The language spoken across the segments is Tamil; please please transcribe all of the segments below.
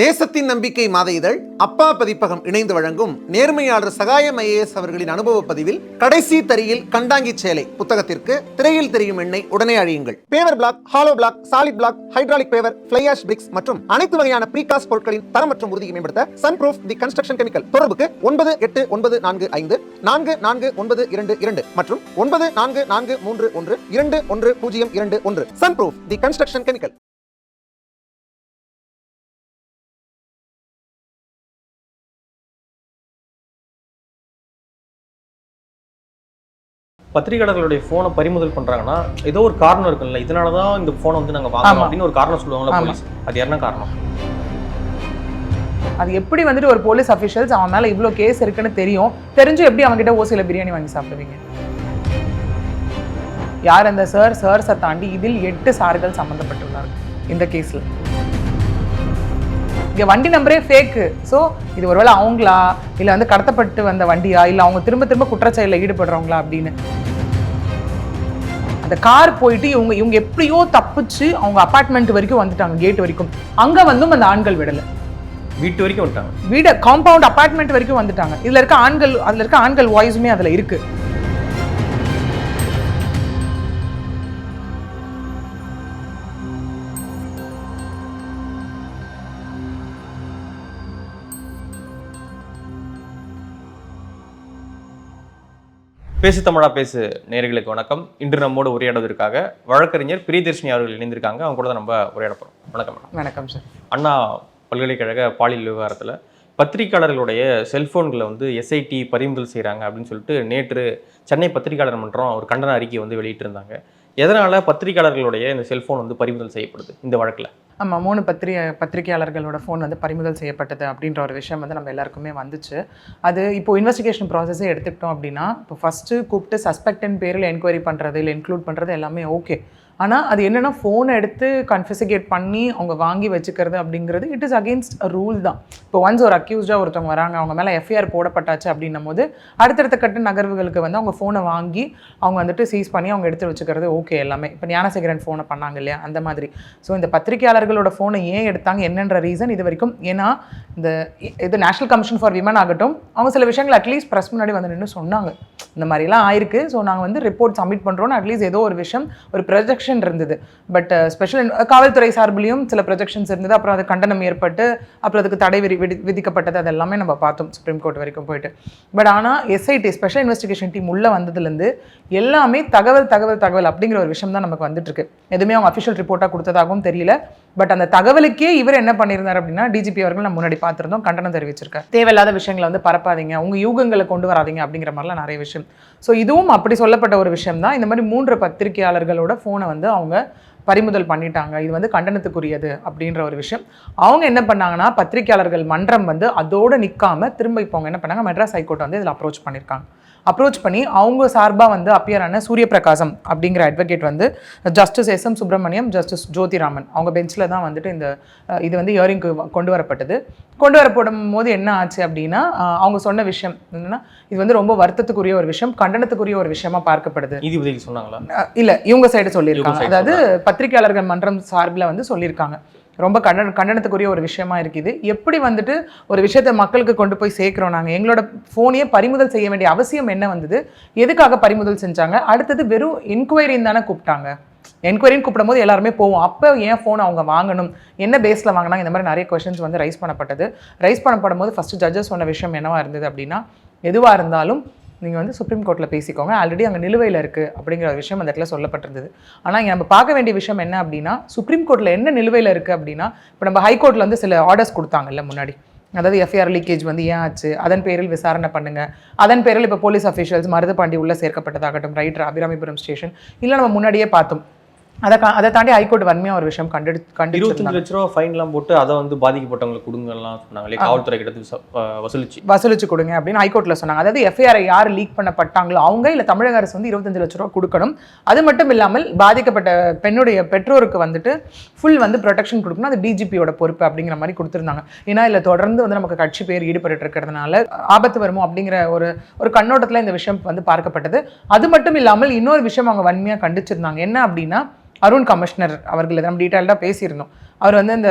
தேசத்தின் நம்பிக்கை மாத இதழ் அப்பா பதிப்பகம் இணைந்து வழங்கும் நேர்மையாளர் சகாயம் ஐஏஎஸ் அவர்களின் அனுபவ பதிவில் கடைசி தரியில் கண்டாங்கி சேலை புத்தகத்திற்கு திரையில் தெரியும் எண்ணெய் உடனே அழியுங்கள். Paver block hollow block solid block hydraulic paver fly ash bricks மற்றும் அனைத்து வகையான ப்ரீகாஸ்ட் பொருட்களின் தரம் மற்றும் உறுதியை மேம்படுத்த sun proof the construction chemical தொடர்புக்கு ஒன்பது எட்டு ஒன்பது நான்கு ஐந்து நான்கு நான்கு ஒன்பது இரண்டு இரண்டு மற்றும் ஒன்பது நான்கு நான்கு மூன்று ஒன்று இரண்டு ஒன்று பூஜ்ஜியம் இரண்டு ஒன்று. Sun proof the construction chemical பத்திரிகையாளர்களுடைய ஃபோனை பறிமுதல் பண்றாங்கன்னா ஏதோ ஒரு காரணம் இருக்குல்ல இதனால தான் இந்த ஃபோனை வந்து நாங்க வாங்கணும். அப்படின்னு ஒரு காரணம் சொல்லுவாங்கல்ல ஆமா. போலீஸ். அது என்ன காரணம்? அது எப்படி வந்துட்டு ஒரு போலீஸ் அஃபிஷியல்ஸ் அவன் மேல இவ்வளோ கேஸ் இருக்குன்னு தெரியும். தெரிஞ்சு எப்படி அவன்கிட்ட ஓசியில பிரியாணி வாங்கி சாப்பிடுவீங்க? யார் அந்த சார் சார்ஸை தாண்டி இதில் எட்டு சார்கள் சம்மந்தப்பட்டுள்ளார்கள் இந்த கேஸ்ல இங்க வண்டி நம்பரே ஃபேக்கு ஸோ இது ஒருவேளை அவங்களா? இல்லை வந்து கடத்தப்பட்டு வந்த வண்டியா? இல்லை அவங்க திரும்ப திரும்ப குற்றச்செயலில் ஈடுபடுறவங்களா அப்படின்னு? அந்த கார் போயிட்டு இவங்க இவங்க எப்படியோ தப்பிச்சு அவங்க அபார்ட்மெண்ட் வரைக்கும் வந்துட்டாங்க கேட் வரைக்கும். அங்க வந்தும் அந்த ஆண்கள் விடலை. வீட்டு வரைக்கும் வந்துட்டாங்க. வீடு காம்பவுண்ட் அபார்ட்மெண்ட் வரைக்கும் வந்துட்டாங்க. இதுல இருக்க ஆண்கள் அதுல இருக்க ஆண்கள் வாய்ஸுமே அதுல இருக்கு. பேசு தமிழா பேசு நேயர்களுக்கு வணக்கம். இன்று நம்மோடு உரையாடுவதற்காக வழக்கறிஞர் பிரியதர்ஷினி அவர்கள் இணைந்திருக்காங்க. அவங்க கூட தான் நம்ம உரையாட போறோம் வணக்கம் வணக்கம் சார். அண்ணா பல்கலைக்கழக பாலியல் விவகாரத்தில் பத்திரிகையாளர்களுடைய செல்போன்களை வந்து எஸ்ஐடி பறிமுதல் செய்கிறாங்க அப்படின்னு சொல்லிட்டு நேற்று சென்னை பத்திரிகையாளர் மன்றம் ஒரு கண்டன அறிக்கை வந்து வெளியிட்டிருந்தாங்க. எதனால பத்திரிகையாளர்களுடைய இந்த செல்போன் வந்து பறிமுதல் செய்யப்படுது இந்த வழக்கில்? ஆமாம் மூணு பத்திரி பத்திரிகையாளர்களோட ஃபோன் வந்து பறிமுதல் செய்யப்பட்டது அப்படின்ற ஒரு விஷயம் வந்து நம்ம எல்லாருக்குமே வந்துச்சு. அது இப்போ இன்வெஸ்டிகேஷன் ப்ராசஸே எடுத்துக்கிட்டோம் அப்படின்னா இப்போ ஃபஸ்ட்டு கூப்பிட்டு சஸ்பெக்டன் பேரில் என்கொயரி பண்ணுறது இல்லை இன்க்ளூட் பண்ணுறது எல்லாமே ஓகே ஆனால் அது என்னென்னா ஃபோனை எடுத்து கன்ஃபிசிகேட் பண்ணி அவங்க வாங்கி வச்சுக்கிறது அப்படிங்கிறது it is against a rule தான். இப்போ ஒன்ஸ் ஒரு அக்யூஸ்டாக ஒருத்தவங்க வராங்க அவங்க மேலே எஃப்ஐஆர் போடப்பட்டாச்சு அப்படின்னும் போது அடுத்தடுத்த கட்ட நகர்வுகளுக்கு வந்து அவங்க ஃபோனை வாங்கி அவங்க வந்துட்டு சீஸ் பண்ணி அவங்க எடுத்து வச்சுக்கிறது ஓகே எல்லாமே. இப்போ ஞானசேகரன் ஃபோனை பண்ணாங்க இல்லையா அந்த மாதிரி. ஸோ இந்த பத்திரிகையாளர்களோட ஃபோனை ஏன் எடுத்தாங்க என்னன்ற ரீசன் இது வரைக்கும் ஏன்னா இந்த இது நேஷனல் கமிஷன் ஃபார் விமன் ஆகட்டும் அவங்க சில விஷயங்கள் அட்லீஸ்ட் ப்ரெஸ் முன்னாடி வந்து நின்று சொன்னாங்க. இந்த மாதிரிலாம் ஆயிருக்கு. ஸோ நாங்கள் வந்து ரிப்போர்ட் சப்மிட் பண்ணுறோன்னு அட்லீஸ்ட் ஏதோ ஒரு விஷயம் ஒரு ப்ரொஜெக்ஷன் இருந்தது. பட் ஸ்பெஷல் uh, uh, காவல்துறை சார்பிலையும் சில ப்ரொஜெக்ஷன்ஸ் இருந்தது. அப்புறம் அது கண்டனம் ஏற்பட்டு அப்புறம் அதுக்கு தடை விதி விதி- விதிக்கப்பட்டது அது எல்லாமே நம்ம பார்த்தோம் சுப்ரீம் கோர்ட் வரைக்கும் போயிட்டு. பட் ஆனால் எஸ்ஐடி ஸ்பெஷல் இன்வெஸ்டிகேஷன் டீம் உள்ளே வந்ததுலேருந்து எல்லாமே தகவல் தகவல் தகவல் அப்படிங்கிற ஒரு விஷயம் தான் நமக்கு வந்துட்டுருக்கு. எதுவுமே அவங்க அஃபிஷியல் ரிப்போர்ட்டாக கொடுத்ததாகவும் தெரியல. பட் அந்த தகவலுக்கே இவர் என்ன பண்ணியிருந்தார் அப்படின்னா டிஜிபி அவர்கள் நம்ம முன்னாடி பார்த்துருந்தோம் கண்டனம் தெரிவிச்சிருக்கேன் தேவையில்லாத விஷயங்களை வந்து பரப்பாதீங்க. உங்கள் யூகங்களை கொண்டு வராதீங்க அப்படிங்கிற மாதிரிலாம் நிறைய விஷயம். ஸோ இதுவும் அப்படி சொல்லப்பட்ட ஒரு விஷயம் தான். இந்த மாதிரி மூன்று பத்திரிகையாளர்களோட ஃபோனை வந்து அவங்க பறிமுதல் பண்ணிட்டாங்க. இது வந்து கண்டனத்துக்குரியது அப்படின்ற ஒரு விஷயம். அவங்க என்ன பண்ணாங்கன்னா பத்திரிகையாளர்கள் மன்றம் வந்து அதோடு நிற்காம திரும்ப இப்போ அவங்க என்ன பண்ணாங்க மெட்ராஸ் ஹைகோர்ட் வந்து இதில் அப்ரோச் பண்ணியிருக்காங்க. அப்ரோச் பண்ணி அவங்க சார்பாக வந்து appear ஆன சூரியபிரகாசம் அப்படிங்கிற அட்வொகேட் வந்து justice S M Subramaniam justice Jothiraman. அவங்க பெஞ்சில் தான் வந்துட்டு இந்த இது வந்து இயரிங்க்கு கொண்டு வரப்பட்டது. கொண்டு வரப்படும் போது என்ன ஆச்சு அப்படின்னா அவங்க சொன்ன விஷயம் என்னன்னா இது வந்து ரொம்ப வருத்தத்துக்குரிய ஒரு விஷயம் கண்டனத்துக்குரிய ஒரு விஷயமா பார்க்கப்படுது. நீதிபதிகள் சொன்னாங்களா? இல்ல இவங்க சைடு சொல்லியிருக்காங்க. அதாவது பத்திரிகையாளர்கள் மன்றம் சார்பில் வந்து சொல்லியிருக்காங்க. ரொம்ப கண்டன கண்டனத்துக்குரிய ஒரு விஷயமா இருக்குது. எப்படி வந்துட்டு ஒரு விஷயத்தை மக்களுக்கு கொண்டு போய் சேர்க்குறோம் நாங்கள் எங்களோட ஃபோனையே பறிமுதல் செய்ய வேண்டிய அவசியம் என்ன வந்தது? எதுக்காக பறிமுதல் செஞ்சாங்க? அடுத்தது வெறும் என்கொயரின்னு தானே கூப்பிட்டாங்க. என்கொயரின்னு கூப்பிடும் போது எல்லாருமே போவோம். அப்போ ஏன் ஃபோன் அவங்க வாங்கணும்? என்ன பேஸில் வாங்கினாங்க? இந்த மாதிரி நிறைய கொஷின்ஸ் வந்து ரைஸ் பண்ணப்பட்டது. ரைஸ் பண்ணப்படும் போது ஃபஸ்ட்டு ஜட்ஜஸ் சொன்ன விஷயம் என்னவாக இருந்தது அப்படின்னா எதுவாக இருந்தாலும் நீங்கள் வந்து சுப்ரீம் கோர்ட்டில் பேசிக்கோங்க. ஆல்ரெடி அங்கே நிலுவையில் இருக்குது அப்படிங்கிற ஒரு விஷயம் அந்த இடத்துல சொல்லப்பட்டிருந்தது. ஆனால் இங்கே நம்ம பார்க்க வேண்டிய விஷயம் என்ன அப்படின்னா சுப்ரீம் கோர்ட்டில் என்ன நிலுவையில் இருக்குது அப்படின்னா இப்போ நம்ம ஹைகோர்ட்டில் வந்து சில ஆர்டர்ஸ் கொடுத்தாங்கல்ல முன்னாடி. அதாவது எஃப்ஐஆர் லீக்கேஜ் வந்து ஏன் ஆச்சு? அதன் பேரில் விசாரணை பண்ணுங்க. அதன் பேரில் இப்போ போலீஸ் அஃபீஷியல்ஸ் மருதுபாண்டி உள்ளே சேர்க்கப்பட்டதாகட்டும் ரைட்டர் அபிராமிபுரம் ஸ்டேஷன் இல்லை நம்ம முன்னாடியே பார்த்தோம். அதை அதை தாண்டி ஹைகோர்ட் வன்மையாக ஒரு விஷயம் கண்டு கண்டு இருபத்தஞ்சு லட்ச ரூபா ஃபைன்லாம் போட்டு அதை வந்து பாதிக்கப்பட்டவங்களுக்கு கொடுங்கலாம் சொன்னாங்களே காவல்துறை கிட்ட வசூலிச்சு. வசூலிச்சு கொடுங்க அப்படின்னு ஹைகோர்ட்டில் சொன்னாங்க. அதாவது எஃப்ஐஆர் யார் லீக் பண்ணப்பட்டாங்களோ அவங்க இல்லை தமிழக அரசு வந்து இருபத்தஞ்சு லட்ச ரூபா கொடுக்கணும். அது மட்டும் இல்லாமல் பாதிக்கப்பட்ட பெண்ணுடைய பெற்றோருக்கு வந்துட்டு ஃபுல் வந்து ப்ரொடெக்ஷன் கொடுக்கணும். அது டிஜிபியோட பொறுப்பு அப்படிங்கிற மாதிரி கொடுத்துருந்தாங்க. ஏன்னா இதில் தொடர்ந்து வந்து நமக்கு கட்சி பேர் ஈடுபட்டு இருக்கிறதுனால ஆபத்து வருமோ அப்படிங்கிற ஒரு ஒரு கண்ணோட்டத்தில் இந்த விஷயம் வந்து பார்க்கப்பட்டது. அது மட்டும் இல்லாமல் இன்னொரு விஷயம் அவங்க வன்மையாக கண்டிச்சிருந்தாங்க. என்ன அப்படின்னா அருண் கமிஷனர் அவர்கள் நம்ம டீட்டெயில்டாக பேசியிருந்தோம். அவர் வந்து அந்த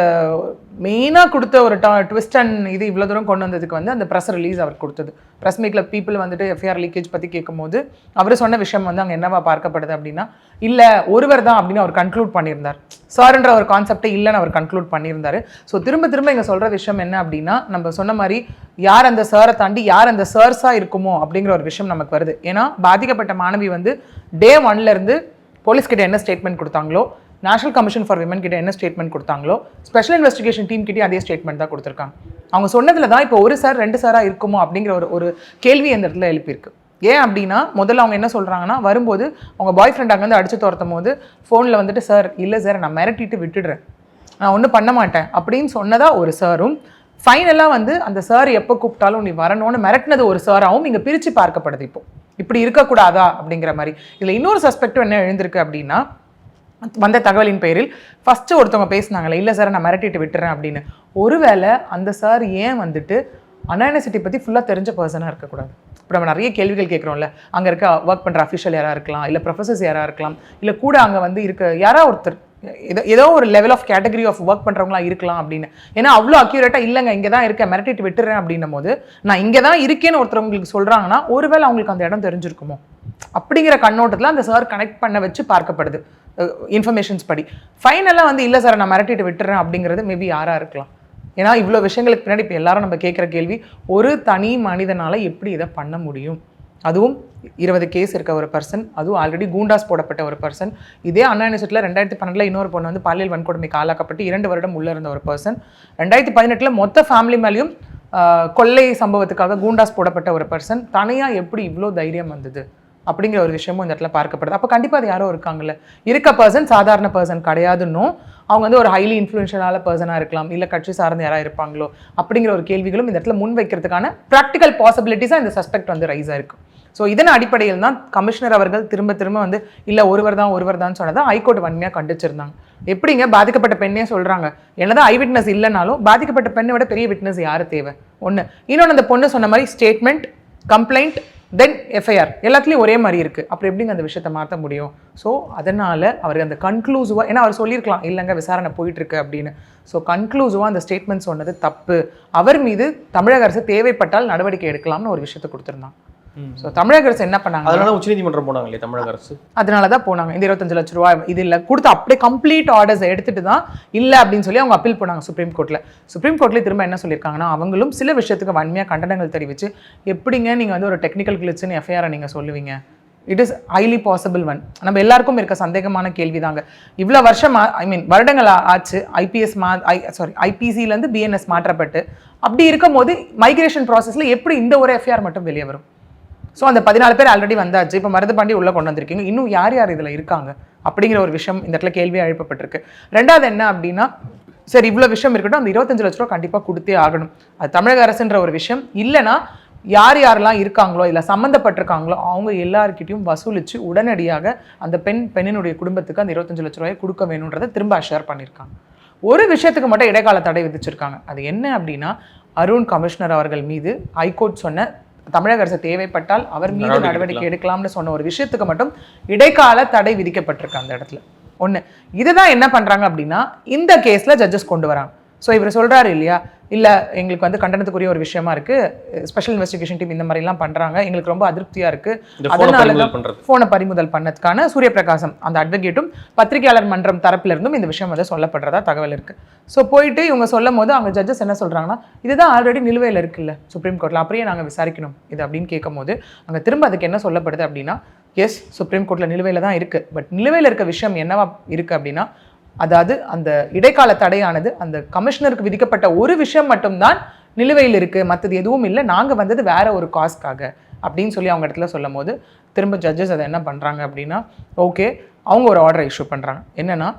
மெயினாக கொடுத்த ஒரு டா ட்விஸ்ட் அண்ட் இது இவ்வளோ தூரம் கொண்டு வந்ததுக்கு வந்து அந்த ப்ரெஸ் ரிலீஸ் அவர் கொடுத்தது. ப்ரெஸ் மீட்டில் பீப்புள் வந்துட்டு எஃப்ஐஆர் லீக்கேஜ் பற்றி கேட்கும்போது அவர் சொன்ன விஷயம் வந்து அங்கே என்னவா பார்க்கப்படுது அப்படின்னா இல்லை ஒருவர் தான் அப்படின்னு அவர் கன்க்ளூட் பண்ணியிருந்தார். சார்ன்ற ஒரு கான்செப்டே இல்லைன்னு அவர் கன்க்ளூட் பண்ணியிருந்தார். ஸோ திரும்ப திரும்ப இங்கே சொல்கிற விஷயம் என்ன அப்படின்னா நம்ம சொன்ன மாதிரி யார் அந்த சாரை தாண்டி யார் அந்த சர்ஸாக இருக்குமோ அப்படிங்கிற ஒரு விஷயம் நமக்கு வருது. ஏன்னா பாதிக்கப்பட்ட மாணவி வந்து டே ஒன்லேருந்து போலீஸ்கிட்ட என்ன ஸ்டேட்மெண்ட் கொடுத்தாங்களோ நேஷனல் கமிஷன் ஃபார் விமன் கிட்ட என்ன ஸ்டேட்மெண்ட் கொடுத்தாங்களோ ஸ்பெஷல் இன்வெஸ்டிகேஷன் டீம் கிட்டே அதே ஸ்டேட்மெண்ட் தான் கொடுத்துருக்காங்க. அவங்க சொன்னதுல தான் இப்போ ஒரு சார் ரெண்டு சாராக இருக்குமோ அப்படிங்கிற ஒரு ஒரு கேள்வி அந்த இடத்துல எழுப்பியிருக்கு. ஏன் அப்படின்னா முதல்ல அவங்க என்ன சொல்கிறாங்கன்னா வரும்போது அவங்க பாய் ஃப்ரெண்ட் அங்கேருந்து அடிச்சு துரத்தும் போது ஃபோனில் வந்துட்டு சார் இல்லை சார் நான் மிரட்டிட்டு விட்டுடுறேன். நான் ஒன்றும் பண்ண மாட்டேன். அப்படின்னு சொன்னதா ஒரு சாரும் ஃபைனலாக வந்து அந்த சார் எப்போ கூப்பிட்டாலும் நீ வரணும்னு மிரட்டினது ஒரு சாராகவும் இங்கே பிரித்து பார்க்கப்படுது இப்போ. இப்படி இருக்கக்கூடாதா அப்படிங்கிற மாதிரி. இதில் இன்னொரு சஸ்பெக்டும் என்ன எழுந்திருக்கு அப்படின்னா வந்த தகவலின் பேரில் ஃபஸ்ட்டு ஒருத்தவங்க பேசினாங்களே இல்லை சார் நான் மிரட்டிட்டு விட்டுறேன் அப்படின்னு. ஒருவேளை அந்த சார் ஏன் வந்துட்டு அண்ணா பற்றி ஃபுல்லாக தெரிஞ்ச பர்சனாக இருக்கக்கூடாது? இப்போ நம்ம நிறைய கேள்விகள் கேட்குறோம்ல. அங்கே இருக்க ஒர்க் பண்ணுற அஃபிஷியல் யாராக இருக்கலாம் இல்லை ப்ரொஃபஸர்ஸ் யாராக இருக்கலாம் இல்லை கூட அங்கே வந்து இருக்க யாராக ஒருத்தர் ஏதோ ஏதோ ஒரு level of category of work பண்ணுறவங்களா இருக்கலாம் அப்படின்னு. ஏன்னா அவ்வளோ அக்யூரேட்டாக இல்லைங்க. இங்கே தான் இருக்கேன். மிரட்டிட்டு விட்டுறேன் அப்படின்னும் போது நான் இங்கே தான் இருக்கேன்னு ஒருத்தர் உங்களுக்கு சொல்கிறாங்கன்னா ஒருவேளை அவங்களுக்கு அந்த இடம் தெரிஞ்சிருக்குமோ? அப்படிங்கிற கண்ணோட்டத்தில் அந்த சார் கனெக்ட் பண்ண வச்சு பார்க்கப்படுது. இன்ஃபர்மேஷன்ஸ் படி. ஃபைனலாக வந்து இல்லை சார் நான் மிரட்டிட்டு விட்டுறேன் அப்படிங்கிறது மேபி யாராக இருக்கலாம். ஏன்னா இவ்வளோ விஷயங்களுக்கு பின்னாடி இப்போ எல்லாரும் நம்ம கேட்குற கேள்வி ஒரு தனி மனிதனால் எப்படி இதை பண்ண முடியும்? அதுவும் இருபது கேஸ் இருக்க ஒரு பர்சன் அதுவும் ஆல்ரெடி கூண்டாஸ் போடப்பட்ட ஒரு பர்சன் இதே அண்ணா யூனிவர்சிட்டியில் ரெண்டாயிரத்தி பன்னெண்டில் இன்னொரு பொண்ணு வந்து பாலியல் வன்கொடுமைக்கு ஆளாக்கப்பட்டு இரண்டு வருடம் உள்ளே இருந்த ஒரு பர்சன் ரெண்டாயிரத்தி பதினெட்டில் மொத்த ஃபேமிலி மேலேயும் கொள்ளை சம்பவத்துக்காக கூண்டாஸ் போடப்பட்ட ஒரு பர்சன் தனியாக எப்படி இவ்வளோ தைரியம் வந்தது? அப்படிங்கிற ஒரு விஷயமும் இந்த இடத்துல பார்க்கப்படுது. அப்போ கண்டிப்பாக அது யாரோ இருக்காங்கல்ல. இருக்க பர்சன் சாதாரண பர்சன் கிடையாதுன்னும் அவங்க வந்து ஒரு ஹைலி இன்ஃப்ளூயன்ஷியலான பர்சனாக இருக்கலாம். இல்லை கட்சி சார்ந்த யாராக இருப்பாங்களோ அப்படிங்கிற ஒரு கேள்விகளும் இந்த இடத்துல முன் வைக்கிறதுக்கான ப்ராக்டிக்கல் பாசிபிலிட்டிஸாக இந்த சஸ்பெக்ட் வந்து ரைஸ் ஆயிருக்கு ஸோ இதன் அடிப்படையில் தான் கமிஷனர் அவர்கள் திரும்ப திரும்ப வந்து இல்லை ஒருவர் தான் ஒருவர் தான் சொன்னதை ஹைகோர்ட் வன்மையாக கண்டிச்சிருந்தாங்க. எப்படிங்க? பாதிக்கப்பட்ட பெண்ணே சொல்கிறாங்க என்னதான் ஐ விட்னஸ் இல்லைனாலும் பாதிக்கப்பட்ட பெண்ணை விட பெரிய விட்னஸ் யார் தேவை? ஒன்று இன்னொன்று அந்த பொண்ணு சொன்ன மாதிரி ஸ்டேட்மெண்ட் கம்ப்ளைண்ட் தென் எஃப்ஐஆர் எல்லாத்துலேயும் ஒரே மாதிரி இருக்குது அப்புறம் எப்படிங்க அந்த விஷயத்தை மாற்ற முடியும்? ஸோ அதனால் அவர் அந்த கன்க்ளூசிவாக ஏன்னா அவர் சொல்லியிருக்கலாம் இல்லைங்க விசாரணை போயிட்டுருக்கு அப்படின்னு. ஸோ கன்க்ளூசிவாக அந்த ஸ்டேட்மெண்ட் சொன்னது தப்பு. அவர் மீது தமிழக அரசு தேவைப்பட்டால் நடவடிக்கை எடுக்கலாம்னு ஒரு விஷயத்தை கொடுத்துருந்தாங்க ஸோ தமிழக அரசு என்ன பண்ணாங்க? அதனால உச்சநீதிமன்றம் போனாங்களே தமிழக அரசு? அதனால தான் போனாங்க. இந்த இருபத்தஞ்சு லட்ச ரூபா இது இல்லை. கொடுத்து அப்படியே கம்ப்ளீட் ஆர்டர்ஸ் எடுத்துட்டு தான் இல்லை அப்படின்னு சொல்லி அவங்க அப்பீல் போனாங்க சுப்ரீம் கோர்ட்டில் சுப்ரீம் கோர்ட்லேயே திரும்ப என்ன சொல்லியிருக்காங்கன்னா அவங்களும் சில விஷயத்துக்கு வன்மையாக கண்டனங்கள் தெரிவித்து எப்படிங்க நீங்கள் வந்து ஒரு டெக்னிக்கல் கிளிச்சுன்னு எஃப்ஐஆரை நீங்கள் சொல்லுவீங்க? It is highly possible one நம்ம எல்லாருக்கும் இருக்க சந்தேகமான கேள்வி தாங்க இவ்வளோ வருஷம் ஐ மீன் வருடங்கள் ஆச்சு. ஐபிஎஸ் மா ஐ சாரி ஐபிசிலேருந்து பிஎன்எஸ் மாற்றப்பட்டு அப்படி இருக்கும்போது மைக்ரேஷன் ப்ராசஸில் எப்படி இந்த ஒரு எஃப்ஐஆர் மட்டும் வெளியே வரும்? ஸோ அந்த பதினாலு பேர் ஆல்ரெடி வந்தாச்சு. இப்போ மருதுபாண்டி உள்ளே கொண்டு வந்திருக்கீங்க. இன்னும் யார் யார் இதில் இருக்காங்க அப்படிங்கிற ஒரு விஷயம் இந்த இடத்துல கேள்வி எழுப்பப்பட்டிருக்கு. ரெண்டாவது என்ன அப்படின்னா சரி இவ்வளோ விஷயம் இருக்கட்டும். அந்த இருபத்தஞ்சு லட்ச ரூபா கண்டிப்பாக கொடுத்தே ஆகணும். அது தமிழக அரசுன்ற ஒரு விஷயம். இல்லைன்னா யார் யாரெல்லாம் இருக்காங்களோ இல்லை சம்மந்தப்பட்டிருக்காங்களோ அவங்க எல்லாருக்கிட்டையும் வசூலித்து உடனடியாக அந்த பெண் பெண்ணினுடைய குடும்பத்துக்கு அந்த இருபத்தஞ்சு லட்ச ரூபாயை கொடுக்க வேணுன்றதை திரும்ப ஷேர் பண்ணியிருக்காங்க. ஒரு விஷயத்துக்கு மட்டும் இடைக்கால தடை விதிச்சிருக்காங்க. அது என்ன அப்படின்னா அருண் கமிஷனர் அவர்கள் மீது ஹைகோர்ட் சொன்ன தமிழக அரசு தேவைப்பட்டால் அவர் மீது நடவடிக்கை எடுக்கலாம்னு சொன்ன ஒரு விஷயத்துக்கு மட்டும் இடைக்கால தடை விதிக்கப்பட்டிருக்கு அந்த இடத்துல. ஒன்று இதுதான் என்ன பண்றாங்க அப்படின்னா இந்த கேஸ்ல ஜட்ஜஸ் கொண்டு வராங்க. ஸோ இவர் சொல்றாரு இல்லையா இல்ல எங்களுக்கு வந்து கண்டனத்துக்குரிய ஒரு விஷயமா இருக்கு. ஸ்பெஷல் இன்வெஸ்டிகேஷன் டீம் இந்த மாதிரி எல்லாம் பண்றாங்க. எங்களுக்கு ரொம்ப அதிருப்தியா இருக்கு. அதனால பறிமுதல் தான் பறிமுதல் பண்ணதுக்கான சூரிய பிரகாசம் அந்த அட்வொகேட்டும் பத்திரிகையாளர் மன்றம் தரப்புல இருந்தும் இந்த விஷயம் வந்து சொல்லப்படுறதா தகவல் இருக்கு. ஸோ போயிட்டு இவங்க சொல்லும் போது அவங்க ஜட்ஜஸ் என்ன சொல்றாங்கன்னா இதுதான் ஆல்ரெடி நிலுவையில் இருக்குல்ல சுப்ரீம் கோர்ட்ல அப்படியே நாங்க விசாரிக்கணும். இது அப்படின்னு கேட்கும்போது அங்க திரும்ப அதுக்கு என்ன சொல்லப்படுது அப்படின்னா எஸ் சுப்ரீம் கோர்ட்ல நிலுவையில் தான் இருக்கு. பட் நிலுவையில் இருக்க விஷயம் என்னவா இருக்கு அப்படின்னா அதாவது அந்த இடைக்கால தடையானது அந்த கமிஷனருக்கு விதிக்கப்பட்ட ஒரு விஷயம் மட்டும்தான் நிலுவையில் இருக்குது மற்றது எதுவும் இல்லை. நாங்கள் வந்தது வேற ஒரு காஸ்க்காக அப்படின்னு சொல்லி அவங்க இடத்துல சொல்லும் போது திரும்ப ஜட்ஜஸ் அதை என்ன பண்ணுறாங்க அப்படின்னா ஓகே அவங்க ஒரு ஆர்டரை இஷ்யூ பண்ணுறாங்க என்னென்னா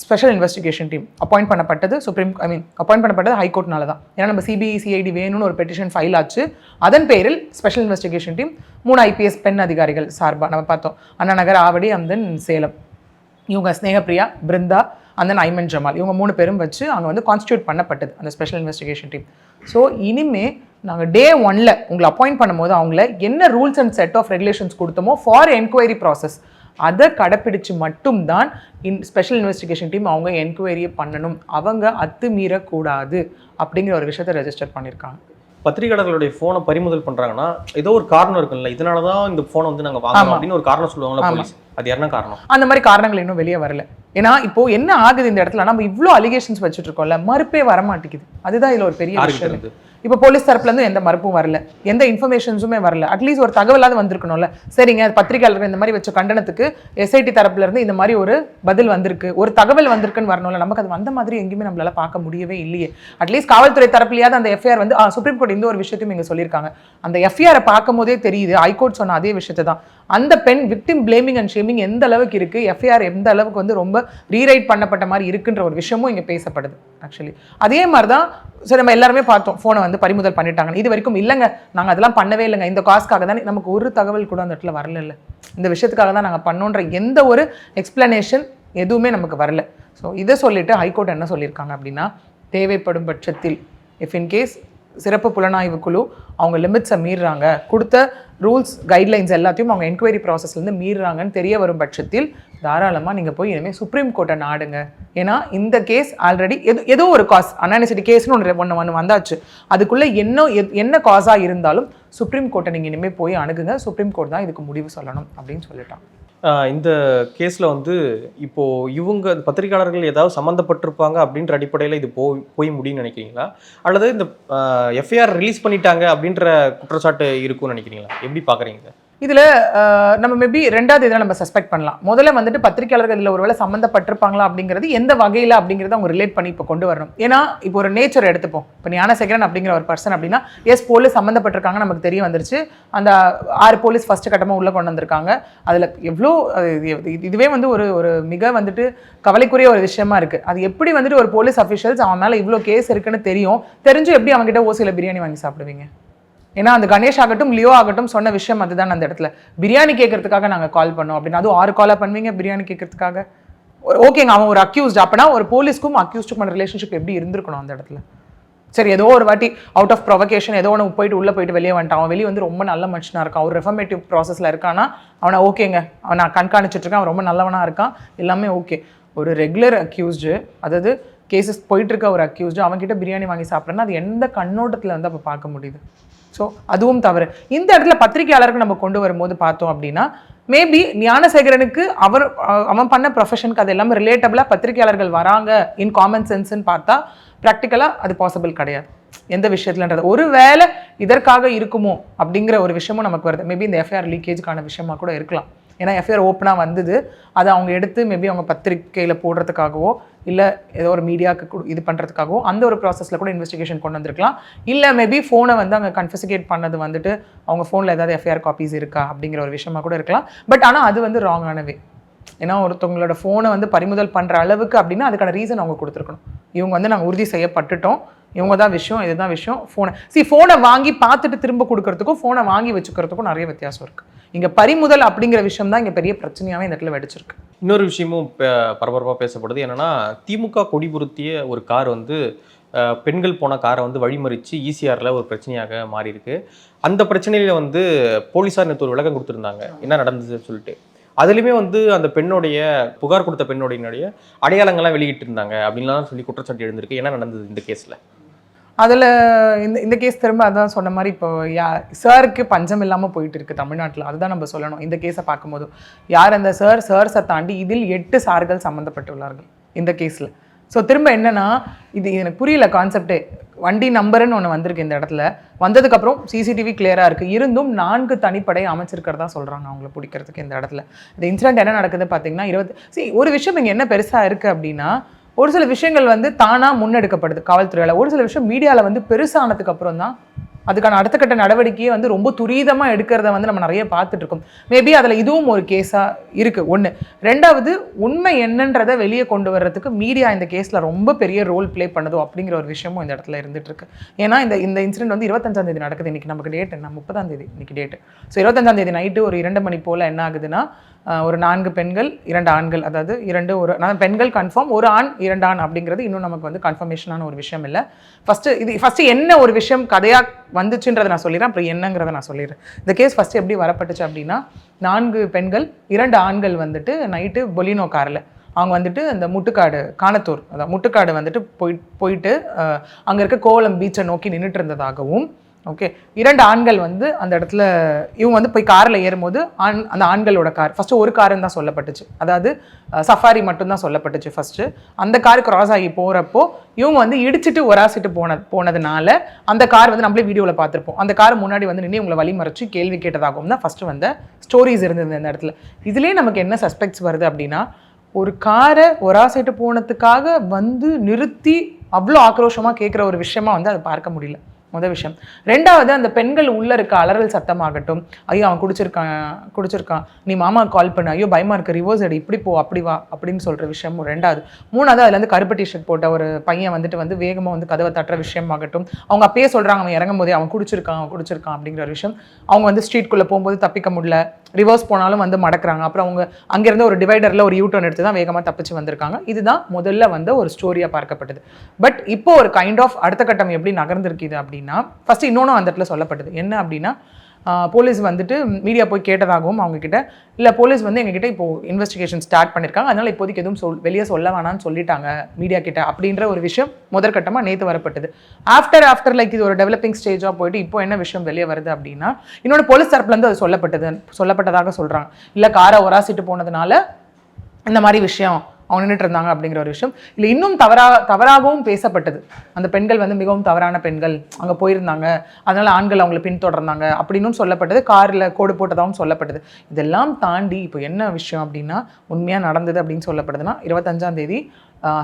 ஸ்பெஷல் இன்வெஸ்டிகேஷன் டீம் அப்பாயிண்ட் பண்ணப்பட்டது சுப்ரீம் ஐ மீன் அப்பாயிண்ட் பண்ணப்பட்டது ஹைகோர்ட்னால தான். ஏன்னா நம்ம சிபிஐ சிஐடி வேணும்னு ஒரு பெட்டிஷன் ஃபைல் ஆச்சு. அதன் பேரில் ஸ்பெஷல் இன்வெஸ்டிகேஷன் டீம் மூணு ஐபிஎஸ் பெண் அதிகாரிகள் சார்பாக நம்ம பார்த்தோம். அண்ணா நகர் ஆவடி and சேலம். இவங்க ஸ்னேகப்பிரியா பிருந்தா அந்த ஐமன் ஜமால். இவங்க மூணு பேரும் வச்சு அங்கே வந்து கான்ஸ்டியூட் பண்ணப்பட்டது அந்த ஸ்பெஷல் இன்வெஸ்டிகேஷன் டீம் ஸோ இனிமே நாங்கள் டே ஒன்ல உங்களை அப்பாயிண்ட் பண்ணும்போது அவங்கள என்ன rules and set of regulations கொடுத்தோமோ for enquiry process அதை கடைப்பிடிச்சு மட்டும்தான் இன் ஸ்பெஷல் இன்வெஸ்டிகேஷன் டீம் அவங்க என்கொயரியை பண்ணணும். அவங்க அத்துமீறக்கூடாது அப்படிங்கிற ஒரு விஷயத்தை ரெஜிஸ்டர் பண்ணியிருக்காங்க பத்திரிகையாளர்களுடைய ஃபோனை பறிமுதல் பண்றாங்கன்னா ஏதோ ஒரு காரணம் இருக்குல்ல. இதனால தான் இந்த ஃபோனை வந்து நாங்க வாங்கணும் ஆமா. அப்படின்னு ஒரு காரணம் சொல்லுவாங்களா. போலீஸ் அது என்ன காரணம்? அந்த மாதிரி காரணங்கள் இன்னும் வெளியே வரல. ஏன்னா இப்போ என்ன ஆகுது இந்த இடத்துல? நம்ம இவ்வளோ அலிகேஷன்ஸ் வச்சுட்டு இருக்கோம்ல மறுப்பே வர மாட்டேங்குது அதுதான் இதுல ஒரு பெரிய விஷயம். இப்போ போலீஸ் தரப்புலேருந்து எந்த மறுப்பும் வரல. எந்த இன்ஃபர்மேஷன்ஸுமே வரல. அட்லீஸ்ட் ஒரு தகவலாவது வந்திருக்கணும்ல. சரிங்க பத்திரிகையாளர்கள் இந்த மாதிரி வச்ச கண்டனத்துக்கு எஸ்ஐடி தரப்புலேருந்து இந்த மாதிரி ஒரு பதில் வந்திருக்கு. ஒரு தகவல் வந்திருக்குன்னு வரணும்ல. நமக்கு அது வந்த மாதிரி எங்கேயுமே நம்மளால பார்க்க முடியவே இல்லையே. அட்லீஸ்ட் காவல்துறை தரப்புலையாவது அந்த எஃப்ஐஆர் வந்து சுப்ரீம் கோர்ட் இந்த ஒரு விஷயத்தையும் இங்கே சொல்லியிருக்காங்க. அந்த எஃப்ஐஆரை பார்க்கும் போதே தெரியுது. ஹைகோர்ட் சொன்ன அதே விஷயத்தை தான். அந்த பெண் விக்டிம் பிளேமிங் அண்ட் ஷேமிங் எந்த அளவுக்கு இருக்குது எஃப்ஐஆர் எந்த அளவுக்கு வந்து ரொம்ப ரீரைட் பண்ணப்பட்ட மாதிரி இருக்குன்ற ஒரு விஷயமும் இங்கே பேசப்படுது ஆக்சுவலி அதே மாதிரி தான் சரி நம்ம எல்லாருமே பார்த்தோம். ஃபோனை வந்து பறிமுதல் பண்ணிட்டாங்க இது வரைக்கும் இல்லைங்க. நாங்கள் அதெல்லாம் பண்ணவே இல்லைங்க. இந்த காசுக்காக தான் நமக்கு ஒரு தகவல் கூட அந்த இடத்துல வரல இல்லை. இந்த விஷயத்துக்காக தான் நாங்கள் பண்ணோன்ற எந்த ஒரு எக்ஸ்பிளனேஷன் எதுவுமே நமக்கு வரல. ஸோ இதை சொல்லிட்டு ஹைகோர்ட் என்ன சொல்லியிருக்காங்க அப்படின்னா தேவைப்படும் பட்சத்தில் இஃப் இன் கேஸ் சிறப்பு புலனாய்வு குழு அவங்க லிமிட்ஸை மீறுறாங்க. கொடுத்த ரூல்ஸ் கைட்லைன்ஸ் எல்லாத்தையும் அவங்க என்கொயரி ப்ராசஸ்லேருந்து மீறுறாங்கன்னு தெரிய வரும் பட்சத்தில் தாராளமாக நீங்கள் போய் இனிமேல் சுப்ரீம் கோர்ட்டை நாடுங்க. ஏன்னா இந்த கேஸ் ஆல்ரெடி எது ஏதோ ஒரு காஸ் அனானிசிட்டி கேஸ்னு ஒன்று ஒன்று ஒன்று வந்தாச்சு. அதுக்குள்ளே என்ன எத்- என்ன காஸாக இருந்தாலும் சுப்ரீம் கோர்ட்டை நீங்கள் இனிமேல் போய் அணுகுங்க. சுப்ரீம் கோர்ட் தான் இதுக்கு முடிவு சொல்லணும் அப்படின்னு சொல்லிட்டான். இந்த கேஸில் வந்து இப்போது இவங்க பத்திரிகையாளர்கள் ஏதாவது சம்மந்தப்பட்டிருப்பாங்க அப்படின்ற அடிப்படையில் இது போய் போய் முடியும்னு நினைக்கிறீங்களா? அல்லது இந்த எஃப்ஐஆர் ரிலீஸ் பண்ணிட்டாங்க அப்படின்ற குற்றச்சாட்டு இருக்கும்னு நினைக்கிறீங்களா? எப்படி பார்க்குறீங்க இதில் நம்ம மேபி ரெண்டாவது இதில் நம்ம சஸ்பெக்ட் பண்ணலாம். முதல்ல வந்துட்டு பத்திரிக்கையாளர்கள் இதில் ஒருவேளை சம்மந்தப்பட்டிருப்பாங்களா அப்படிங்கிறது எந்த வகையில் அப்படிங்கிறத அவங்க ரிலேட் பண்ணி இப்போ கொண்டு வரணும். ஏன்னா இப்போ ஒரு நேச்சர் எடுத்துப்போம். இப்போ ஞானசேகரன் அப்படிங்கிற ஒரு பர்சன் அப்படின்னா எஸ் போலீஸ் சம்மந்தப்பட்டிருக்காங்க நமக்கு தெரிய வந்துருச்சு. அந்த ஆறு போலீஸ் ஃபஸ்ட்டு கட்டமாக உள்ளே கொண்டு வந்திருக்காங்க. அதில் எவ்வளோ இது- இது- இதுவே வந்து ஒரு ஒரு மிக வந்துட்டு கவலைக்குரிய ஒரு விஷயமா இருக்குது அது எப்படி வந்துட்டு ஒரு போலீஸ் அஃபிஷியல்ஸ் அவன் மேலே இவ்வளோ கேஸ் இருக்குன்னு தெரியும். தெரிஞ்சு எப்படி அவங்ககிட்ட ஓசியில் பிரியாணி வாங்கி சாப்பிடுவீங்க? ஏன்னா அந்த கணேஷ் ஆகட்டும் லியோ ஆகட்டும் சொன்ன விஷயம் அதுதான் அந்த இடத்துல. பிரியாணி கேட்கறதுக்காக நாங்கள் கால் பண்ணோம். அப்படின்னு அதுவும் ஆறு காலாக பண்ணுவீங்க பிரியாணி கேட்கறதுக்காக? ஓகேங்க அவன் ஒரு அக்யூஸ்ட் அப்படின்னா ஒரு போலீஸ்க்கும் அக்யூஸ்டுக்கும் ரிலேஷன்ஷிப் எப்படி இருந்திருக்கணும் அந்த இடத்துல? சரி ஏதோ ஒரு வாட்டி அவுட் ஆஃப் ப்ரொவகேஷன் ஏதோ ஒன்று போயிட்டு உள்ளே போயிட்டு வெளியே வந்துட்டான். அவன் வெளியே வந்து ரொம்ப நல்ல மனுஷனாக இருக்கான். அவர் ரெஃபர்மேட்டிவ் ப்ராசஸில் இருக்கானா அவனை ஓகேங்க. அவன் நான் கண்காணிச்சிட்டு அவன் ரொம்ப நல்லவனாக இருக்கான். எல்லாமே ஓகே. ஒரு ரெகுலர் அக்யூஸ்டு அதாவது கேசஸ் போயிட்டுருக்க ஒரு அக்யூஸ்டு அவன்கிட்ட பிரியாணி வாங்கி சாப்பிட்றேன்னா அது எந்த கண்ணோட்டத்தில் வந்து அப்போ பார்க்க முடியுது? ஸோ அதுவும் தவறு. இந்த இடத்துல பத்திரிகையாளருக்கு நம்ம கொண்டு வரும்போது பார்த்தோம் அப்படின்னா மேபி ஞானசேகரனுக்கு அவர் அவன் பண்ண ப்ரொஃபஷனுக்கு அது எல்லாமே ரிலேட்டபிளாக பத்திரிகையாளர்கள் வராங்க இன் காமன் சென்ஸ்ன்னு பார்த்தா ப்ராக்டிக்கலாக அது பாசிபிள் கிடையாது. எந்த விஷயத்துலன்றது. ஒரு வேலை இதற்காக இருக்குமோ அப்படிங்கிற ஒரு விஷயமும் நமக்கு வருது. மேபி இந்த எஃப்ஐஆர் லீக்கேஜ்க்கான விஷயமா கூட இருக்கலாம். ஏன்னா எஃப்ஐஆர் ஓப்பனாக வந்தது. அதை அவங்க எடுத்து மேபி அவங்க பத்திரிக்கையில் போடுறதுக்காகவோ இல்லை ஏதோ ஒரு மீடியாவுக்கு இது பண்ணுறதுக்காகவோ அந்த ஒரு ப்ராசஸில் கூட இன்வெஸ்டிகேஷன் கொண்டு வந்திருக்கலாம். இல்லை மேபி ஃபோனை வந்து அங்கே கன்ஃபிசிகேட் பண்ணது வந்துட்டு அவங்க ஃபோனில் ஏதாவது எஃப்ஐஆர் காப்பீஸ் இருக்கா அப்படிங்கிற ஒரு விஷயமா கூட இருக்கலாம். பட் ஆனால் அது வந்து ராங்கானவே ஏன்னா ஒருத்தவங்களோட ஃபோனை வந்து பறிமுதல் பண்ணுற அளவுக்கு அப்படின்னா அதுக்கான ரீசன் அவங்க கொடுத்துருக்கணும். இவங்க வந்து நாங்கள் உறுதி செய்யப்பட்டுட்டோம். இவங்க தான் விஷயம் இதுதான் விஷயம் ஃபோனை சி ஃபோனை வாங்கி பார்த்துட்டு திரும்ப கொடுக்கறதுக்கும் ஃபோனை வாங்கி வச்சுக்கிறதுக்கும் நிறைய வித்தியாசம் இருக்குது இங்கே பறிமுதல் அப்படிங்கிற விஷயம் தான் இங்கே பெரிய பிரச்சனையாகவே இந்த இடத்துல வெடிச்சிருக்கு. இன்னொரு விஷயமும் பரபரப்பாக பேசப்படுது. என்னன்னா திமுக கொடிபுருத்திய ஒரு கார் வந்து பெண்கள் போன காரை வந்து வழிமறித்து ஈசிஆரில் ஒரு பிரச்சனையாக மாறியிருக்கு. அந்த பிரச்சனையில் வந்து போலீஸார் நேற்று ஒரு விளக்கம் கொடுத்துருந்தாங்க. என்ன நடந்ததுன்னு சொல்லிட்டு. அதுலேயுமே வந்து அந்த பெண்ணுடைய புகார் கொடுத்த பெண்ணுடைய அடையாளங்கள்லாம் வெளியிட்டு இருந்தாங்க அப்படின்லாம் சொல்லி குற்றச்சாட்டு எழுந்திருக்கு. என்ன நடந்தது இந்த கேஸில் அதில் இந்த இந்த கேஸ் திரும்ப அதான் சொன்ன மாதிரி இப்போ யா சாருக்கு பஞ்சம் இல்லாமல் போயிட்டு இருக்கு தமிழ்நாட்டில். அதுதான் நம்ம சொல்லணும். இந்த கேஸை பார்க்கும்போது. யார் அந்த சார் சார்ஸை தாண்டி இதில் எட்டு சார்கள் சம்மந்தப்பட்டுள்ளார்கள் இந்த கேஸில் ஸோ திரும்ப என்னென்னா இது எனக்கு புரியல கான்செப்டே வண்டி நம்பருன்னு ஒன்று வந்திருக்கு இந்த இடத்துல. வந்ததுக்கப்புறம் சிசிடிவி கிளியராக இருக்குது இருந்தும் நான்கு தனிப்படை அமைச்சிருக்கிறதா சொல்கிறாங்க அவங்கள பிடிக்கிறதுக்கு இந்த இடத்துல. இந்த இன்சிடென்ட் என்ன நடக்குது பார்த்தீங்கன்னா இருபத்தி சி ஒரு விஷயம் இங்கே என்ன பெருசாக இருக்குது அப்படின்னா ஒரு சில விஷயங்கள் வந்து தானாக முன்னெடுக்கப்படுது காவல்துறையால். ஒரு சில விஷயம் மீடியாவில் வந்து பெருசானதுக்கு அப்புறம் தான் அதுக்கான அடுத்த கட்ட நடவடிக்கையை வந்து ரொம்ப துரிதமாக எடுக்கிறத வந்து நம்ம நிறைய பார்த்துட்ருக்கோம். மேபி அதில் இதுவும் ஒரு கேஸாக இருக்குது ஒன்று ரெண்டாவது உண்மை என்னன்றதை வெளியே கொண்டு வர்றதுக்கு மீடியா இந்த கேஸில் ரொம்ப பெரிய ரோல் ப்ளே பண்ணுதோ அப்படிங்கிற ஒரு விஷயமும் இந்த இடத்துல இருந்துட்டு ஏன்னா இந்த இந்த இன்சிடென்ட் வந்து இருபத்தஞ்சாம் தேதி நடக்குது. இன்றைக்கி நமக்கு டேட் என்ன? முப்பதாம் தேதி இன்றைக்கி டேட்டு ஸோ இருபத்தஞ்சாம் தேதி நைட்டு ஒரு இரண்டு மணி போல் என்ன ஆகுதுன்னா ஒரு நான்கு பெண்கள் இரண்டு ஆண்கள் அதாவது இரண்டு ஒரு நான் பெண்கள் கன்ஃபார்ம் ஒரு ஆண் இரண்டு ஆண் அப்படிங்கிறது இன்னும் நமக்கு வந்து கன்ஃபர்மேஷனான ஒரு விஷயம் இல்லை. ஃபஸ்ட்டு இது ஃபஸ்ட்டு என்ன ஒரு விஷயம் கதையாக வந்துச்சுன்றதை நான் சொல்லிடுறேன் அப்புறம் என்னங்கிறத நான் சொல்லிடுறேன். இந்த கேஸ் ஃபஸ்ட்டு எப்படி வரப்பட்டுச்சு அப்படின்னா நான்கு பெண்கள் இரண்டு ஆண்கள் வந்துட்டு நைட்டு பொலினோ காரில் அவங்க வந்துட்டு அந்த முட்டுக்காடு காணத்தூர் அதான் முட்டுக்காடு வந்துட்டு போய் போயிட்டு அங்கே இருக்க கோலம் பீச்சை நோக்கி நின்றுட்டு இருந்ததாகவும் ஓகே இரண்டு ஆண்கள் வந்து அந்த இடத்துல இவங்க வந்து போய் காரில் ஏறும்போது ஆண் அந்த ஆண்களோட கார் ஃபஸ்ட்டு ஒரு காருன்னு தான் சொல்லப்பட்டுச்சு. அதாவது சஃபாரி மட்டும்தான் சொல்லப்பட்டுச்சு ஃபஸ்ட்டு அந்த கார் கிராஸ் ஆகி போகிறப்போ இவங்க வந்து இடிச்சிட்டு ஒராசிட்டு போன போனதுனால அந்த கார் வந்து நம்மளே வீடியோவில் பார்த்துருப்போம். அந்த கார் முன்னாடி வந்து நின்று இவங்களை வழிமறைச்சு கேள்வி கேட்டதாகவும் தான் ஃபஸ்ட்டு வந்த ஸ்டோரிஸ் இருந்தது அந்த இடத்துல. இதுலேயே நமக்கு என்ன சஸ்பெக்ட்ஸ் வருது அப்படின்னா ஒரு காரை ஒராசிட்டு போனதுக்காக வந்து நிறுத்தி அவ்வளோ ஆக்ரோஷமாக கேட்குற ஒரு விஷயமா வந்து அதை பார்க்க முடியல. முதல் விஷயம். ரெண்டாவது அந்த பெண்கள் உள்ளே இருக்க அலறல் சத்தமாகட்டும். ஐயோ அவன் குடிச்சிருக்கான் குடிச்சிருக்கான். நீ மாமா கால் பண்ண. ஐயோ பயமா இருக்க. ரிவர்ஸ் அடி. இப்படி போ அப்படி வா அப்படின்னு சொல்கிற விஷயம் ரெண்டாவது. மூணாவது அதில் வந்து கருப்பு டிஷர்ட் போட்ட ஒரு பையன் வந்துட்டு வந்து வேகமாக வந்து கதவை தட்டுற விஷயமாகட்டும். அவங்க அப்பயே சொல்கிறாங்க அவன் இறங்கும் போதே அவன் குடிச்சிருக்கான் அவன் குடிச்சிருக்கான் அப்படிங்கிற ஒரு விஷயம். அவங்க வந்து ஸ்ட்ரீட்குள்ளே போகும்போது தப்பிக்க முடியல. ரிவர்ஸ் போனாலும் வந்து மடக்குறாங்க. அப்புறம் அவங்க அங்கேருந்து ஒரு டிவைடரில் ஒரு யூட்டர்ன் எடுத்து தான் வேகமாக தப்பிச்சு வந்திருக்காங்க. இதுதான் முதல்ல வந்து ஒரு ஸ்டோரியாக பார்க்கப்பட்டது. பட் இப்போ ஒரு கைண்ட் ஆஃப் அடுத்த கட்டம் எப்படி நகர்ந்திருக்குது அப்படின்னா ஃபர்ஸ்ட் இன்னொன்றும் அந்த இடத்துல சொல்லப்பட்டது. என்ன அப்படின்னா போலீஸ் வந்துட்டு மீடியா போய் கேட்டதாகவும் அவங்க கிட்ட இல்லை போலீஸ் வந்து எங்ககிட்ட இப்போ இன்வெஸ்டிகேஷன் ஸ்டார்ட் பண்ணியிருக்காங்க அதனால் இப்போதைக்கு எதுவும் சொல் வெளியே சொல்ல வேணாம்னு சொல்லிட்டாங்க மீடியா கிட்ட அப்படின்ற ஒரு விஷயம் முதற்கட்டமாக நேற்று வரப்பட்டது. ஆஃப்டர் ஆஃப்டர் லைக் இது ஒரு டெவலப்பிங் ஸ்டேஜாக போயிட்டு இப்போ என்ன விஷயம் வெளியே வருது அப்படின்னா இன்னொன்று போலீஸ் தரப்புலேருந்து அது சொல்லப்பட்டது சொல்லப்பட்டதாக சொல்கிறாங்க இல்லை காரை ஒராசிட்டு போனதுனால இந்த மாதிரி விஷயம் அவங்க நின்றுட்டு இருந்தாங்க அப்படிங்கிற ஒரு விஷயம். இல்லை இன்னும் தவறா தவறாகவும் பேசப்பட்டது. அந்த பெண்கள் வந்து மிகவும் தவறான பெண்கள். அங்கே போயிருந்தாங்க. அதனால ஆண்கள் அவங்களை பின்தொடர்ந்தாங்க அப்படின்னும் சொல்லப்பட்டது. காரில் கோடு போட்டதாகவும் சொல்லப்பட்டது. இதெல்லாம் தாண்டி இப்போ என்ன விஷயம் அப்படின்னா உண்மையாக நடந்தது அப்படின்னு சொல்லப்படுதுன்னா இருபத்தஞ்சாம் தேதி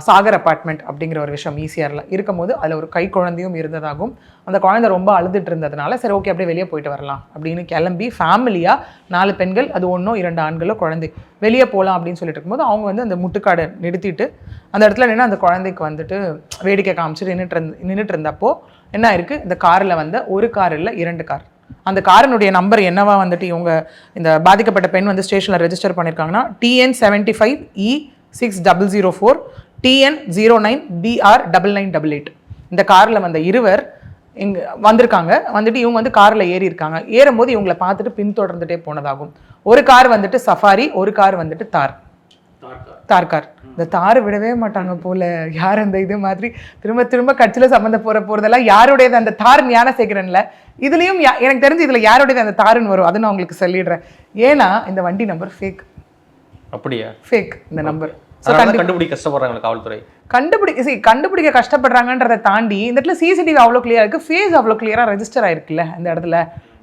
சாகர் அப்பார்ட்மெண்ட் அப்படிங்கிற ஒரு விஷயம் ஈசிஆரில் இருக்கும்போது அதில் ஒரு கை குழந்தையும் இருந்ததாகவும் அந்த குழந்தை ரொம்ப அழுதுட்டு இருந்ததுனால சரி ஓகே அப்படியே வெளியே போயிட்டு வரலாம் அப்படின்னு கிளம்பி ஃபேமிலியாக நாலு பெண்கள் அது ஒன்றோ இரண்டு ஆண்களோ குழந்தை வெளியே போகலாம் அப்படின்னு சொல்லிட்டு இருக்கும்போது அவங்க வந்து அந்த முட்டுக்காடை நிறுத்திட்டு அந்த இடத்துல நின்று அந்த குழந்தைக்கு வந்துட்டு வேடிக்கை காமிச்சிட்டு நின்றுட்டு இருந்த நின்றுட்டு இருந்தப்போ என்ன ஆயிருக்கு? இந்த காரில் வந்த ஒரு கார் இல்லை இரண்டு கார் அந்த காரினுடைய நம்பர் என்னவா வந்துட்டு இவங்க இந்த பாதிக்கப்பட்ட பெண் வந்து ஸ்டேஷனில் ரெஜிஸ்டர் பண்ணியிருக்காங்கன்னா TN seventy five E six double zero four TN zero nine PR double nine double eight இந்த காரில் வந்த இருவர் இங்கே வந்திருக்காங்க. வந்துட்டு இவங்க வந்து காரில் ஏறி இருக்காங்க ஏறும்போது இவங்களை பார்த்துட்டு பின்தொடர்ந்துட்டே போனதாகும். ஒரு கார் வந்துட்டு சஃபாரி ஒரு கார் வந்துட்டு தார் தார் கார் இந்த தார் விடவே மாட்டாங்க போல. யார் அந்த இது மாதிரி? திரும்ப திரும்ப கட்சியில் சம்மந்த போற போறதெல்லாம் யாருடையது? அந்த தார் ஞான சேகரன்ல இதுலயும் எனக்கு தெரிஞ்சு இதுல யாருடையது? அந்த தாருன்னு வரும். அது நான் உங்களுக்கு சொல்லிடுறேன். ஏன்னா இந்த வண்டி நம்பர் ஃபேக் அப்படியா? ஃபேக் இந்த நம்பர் அதனால தான் கண்டுபிடி கஷ்டப்படுறாங்க காவல்துறை. கண்டுபிடி கண்டுபிடிக்க கஷ்டப்படுறாங்கன்றதை தாண்டி இந்த இடத்துல சிசிடிவி அவ்வளோ கிளியரா இருக்கு. ஃபேஸ் அவ்வளோ கிளியரா ரெஜிஸ்டர் ஆயிருக்குல்ல இந்த இடத்துல.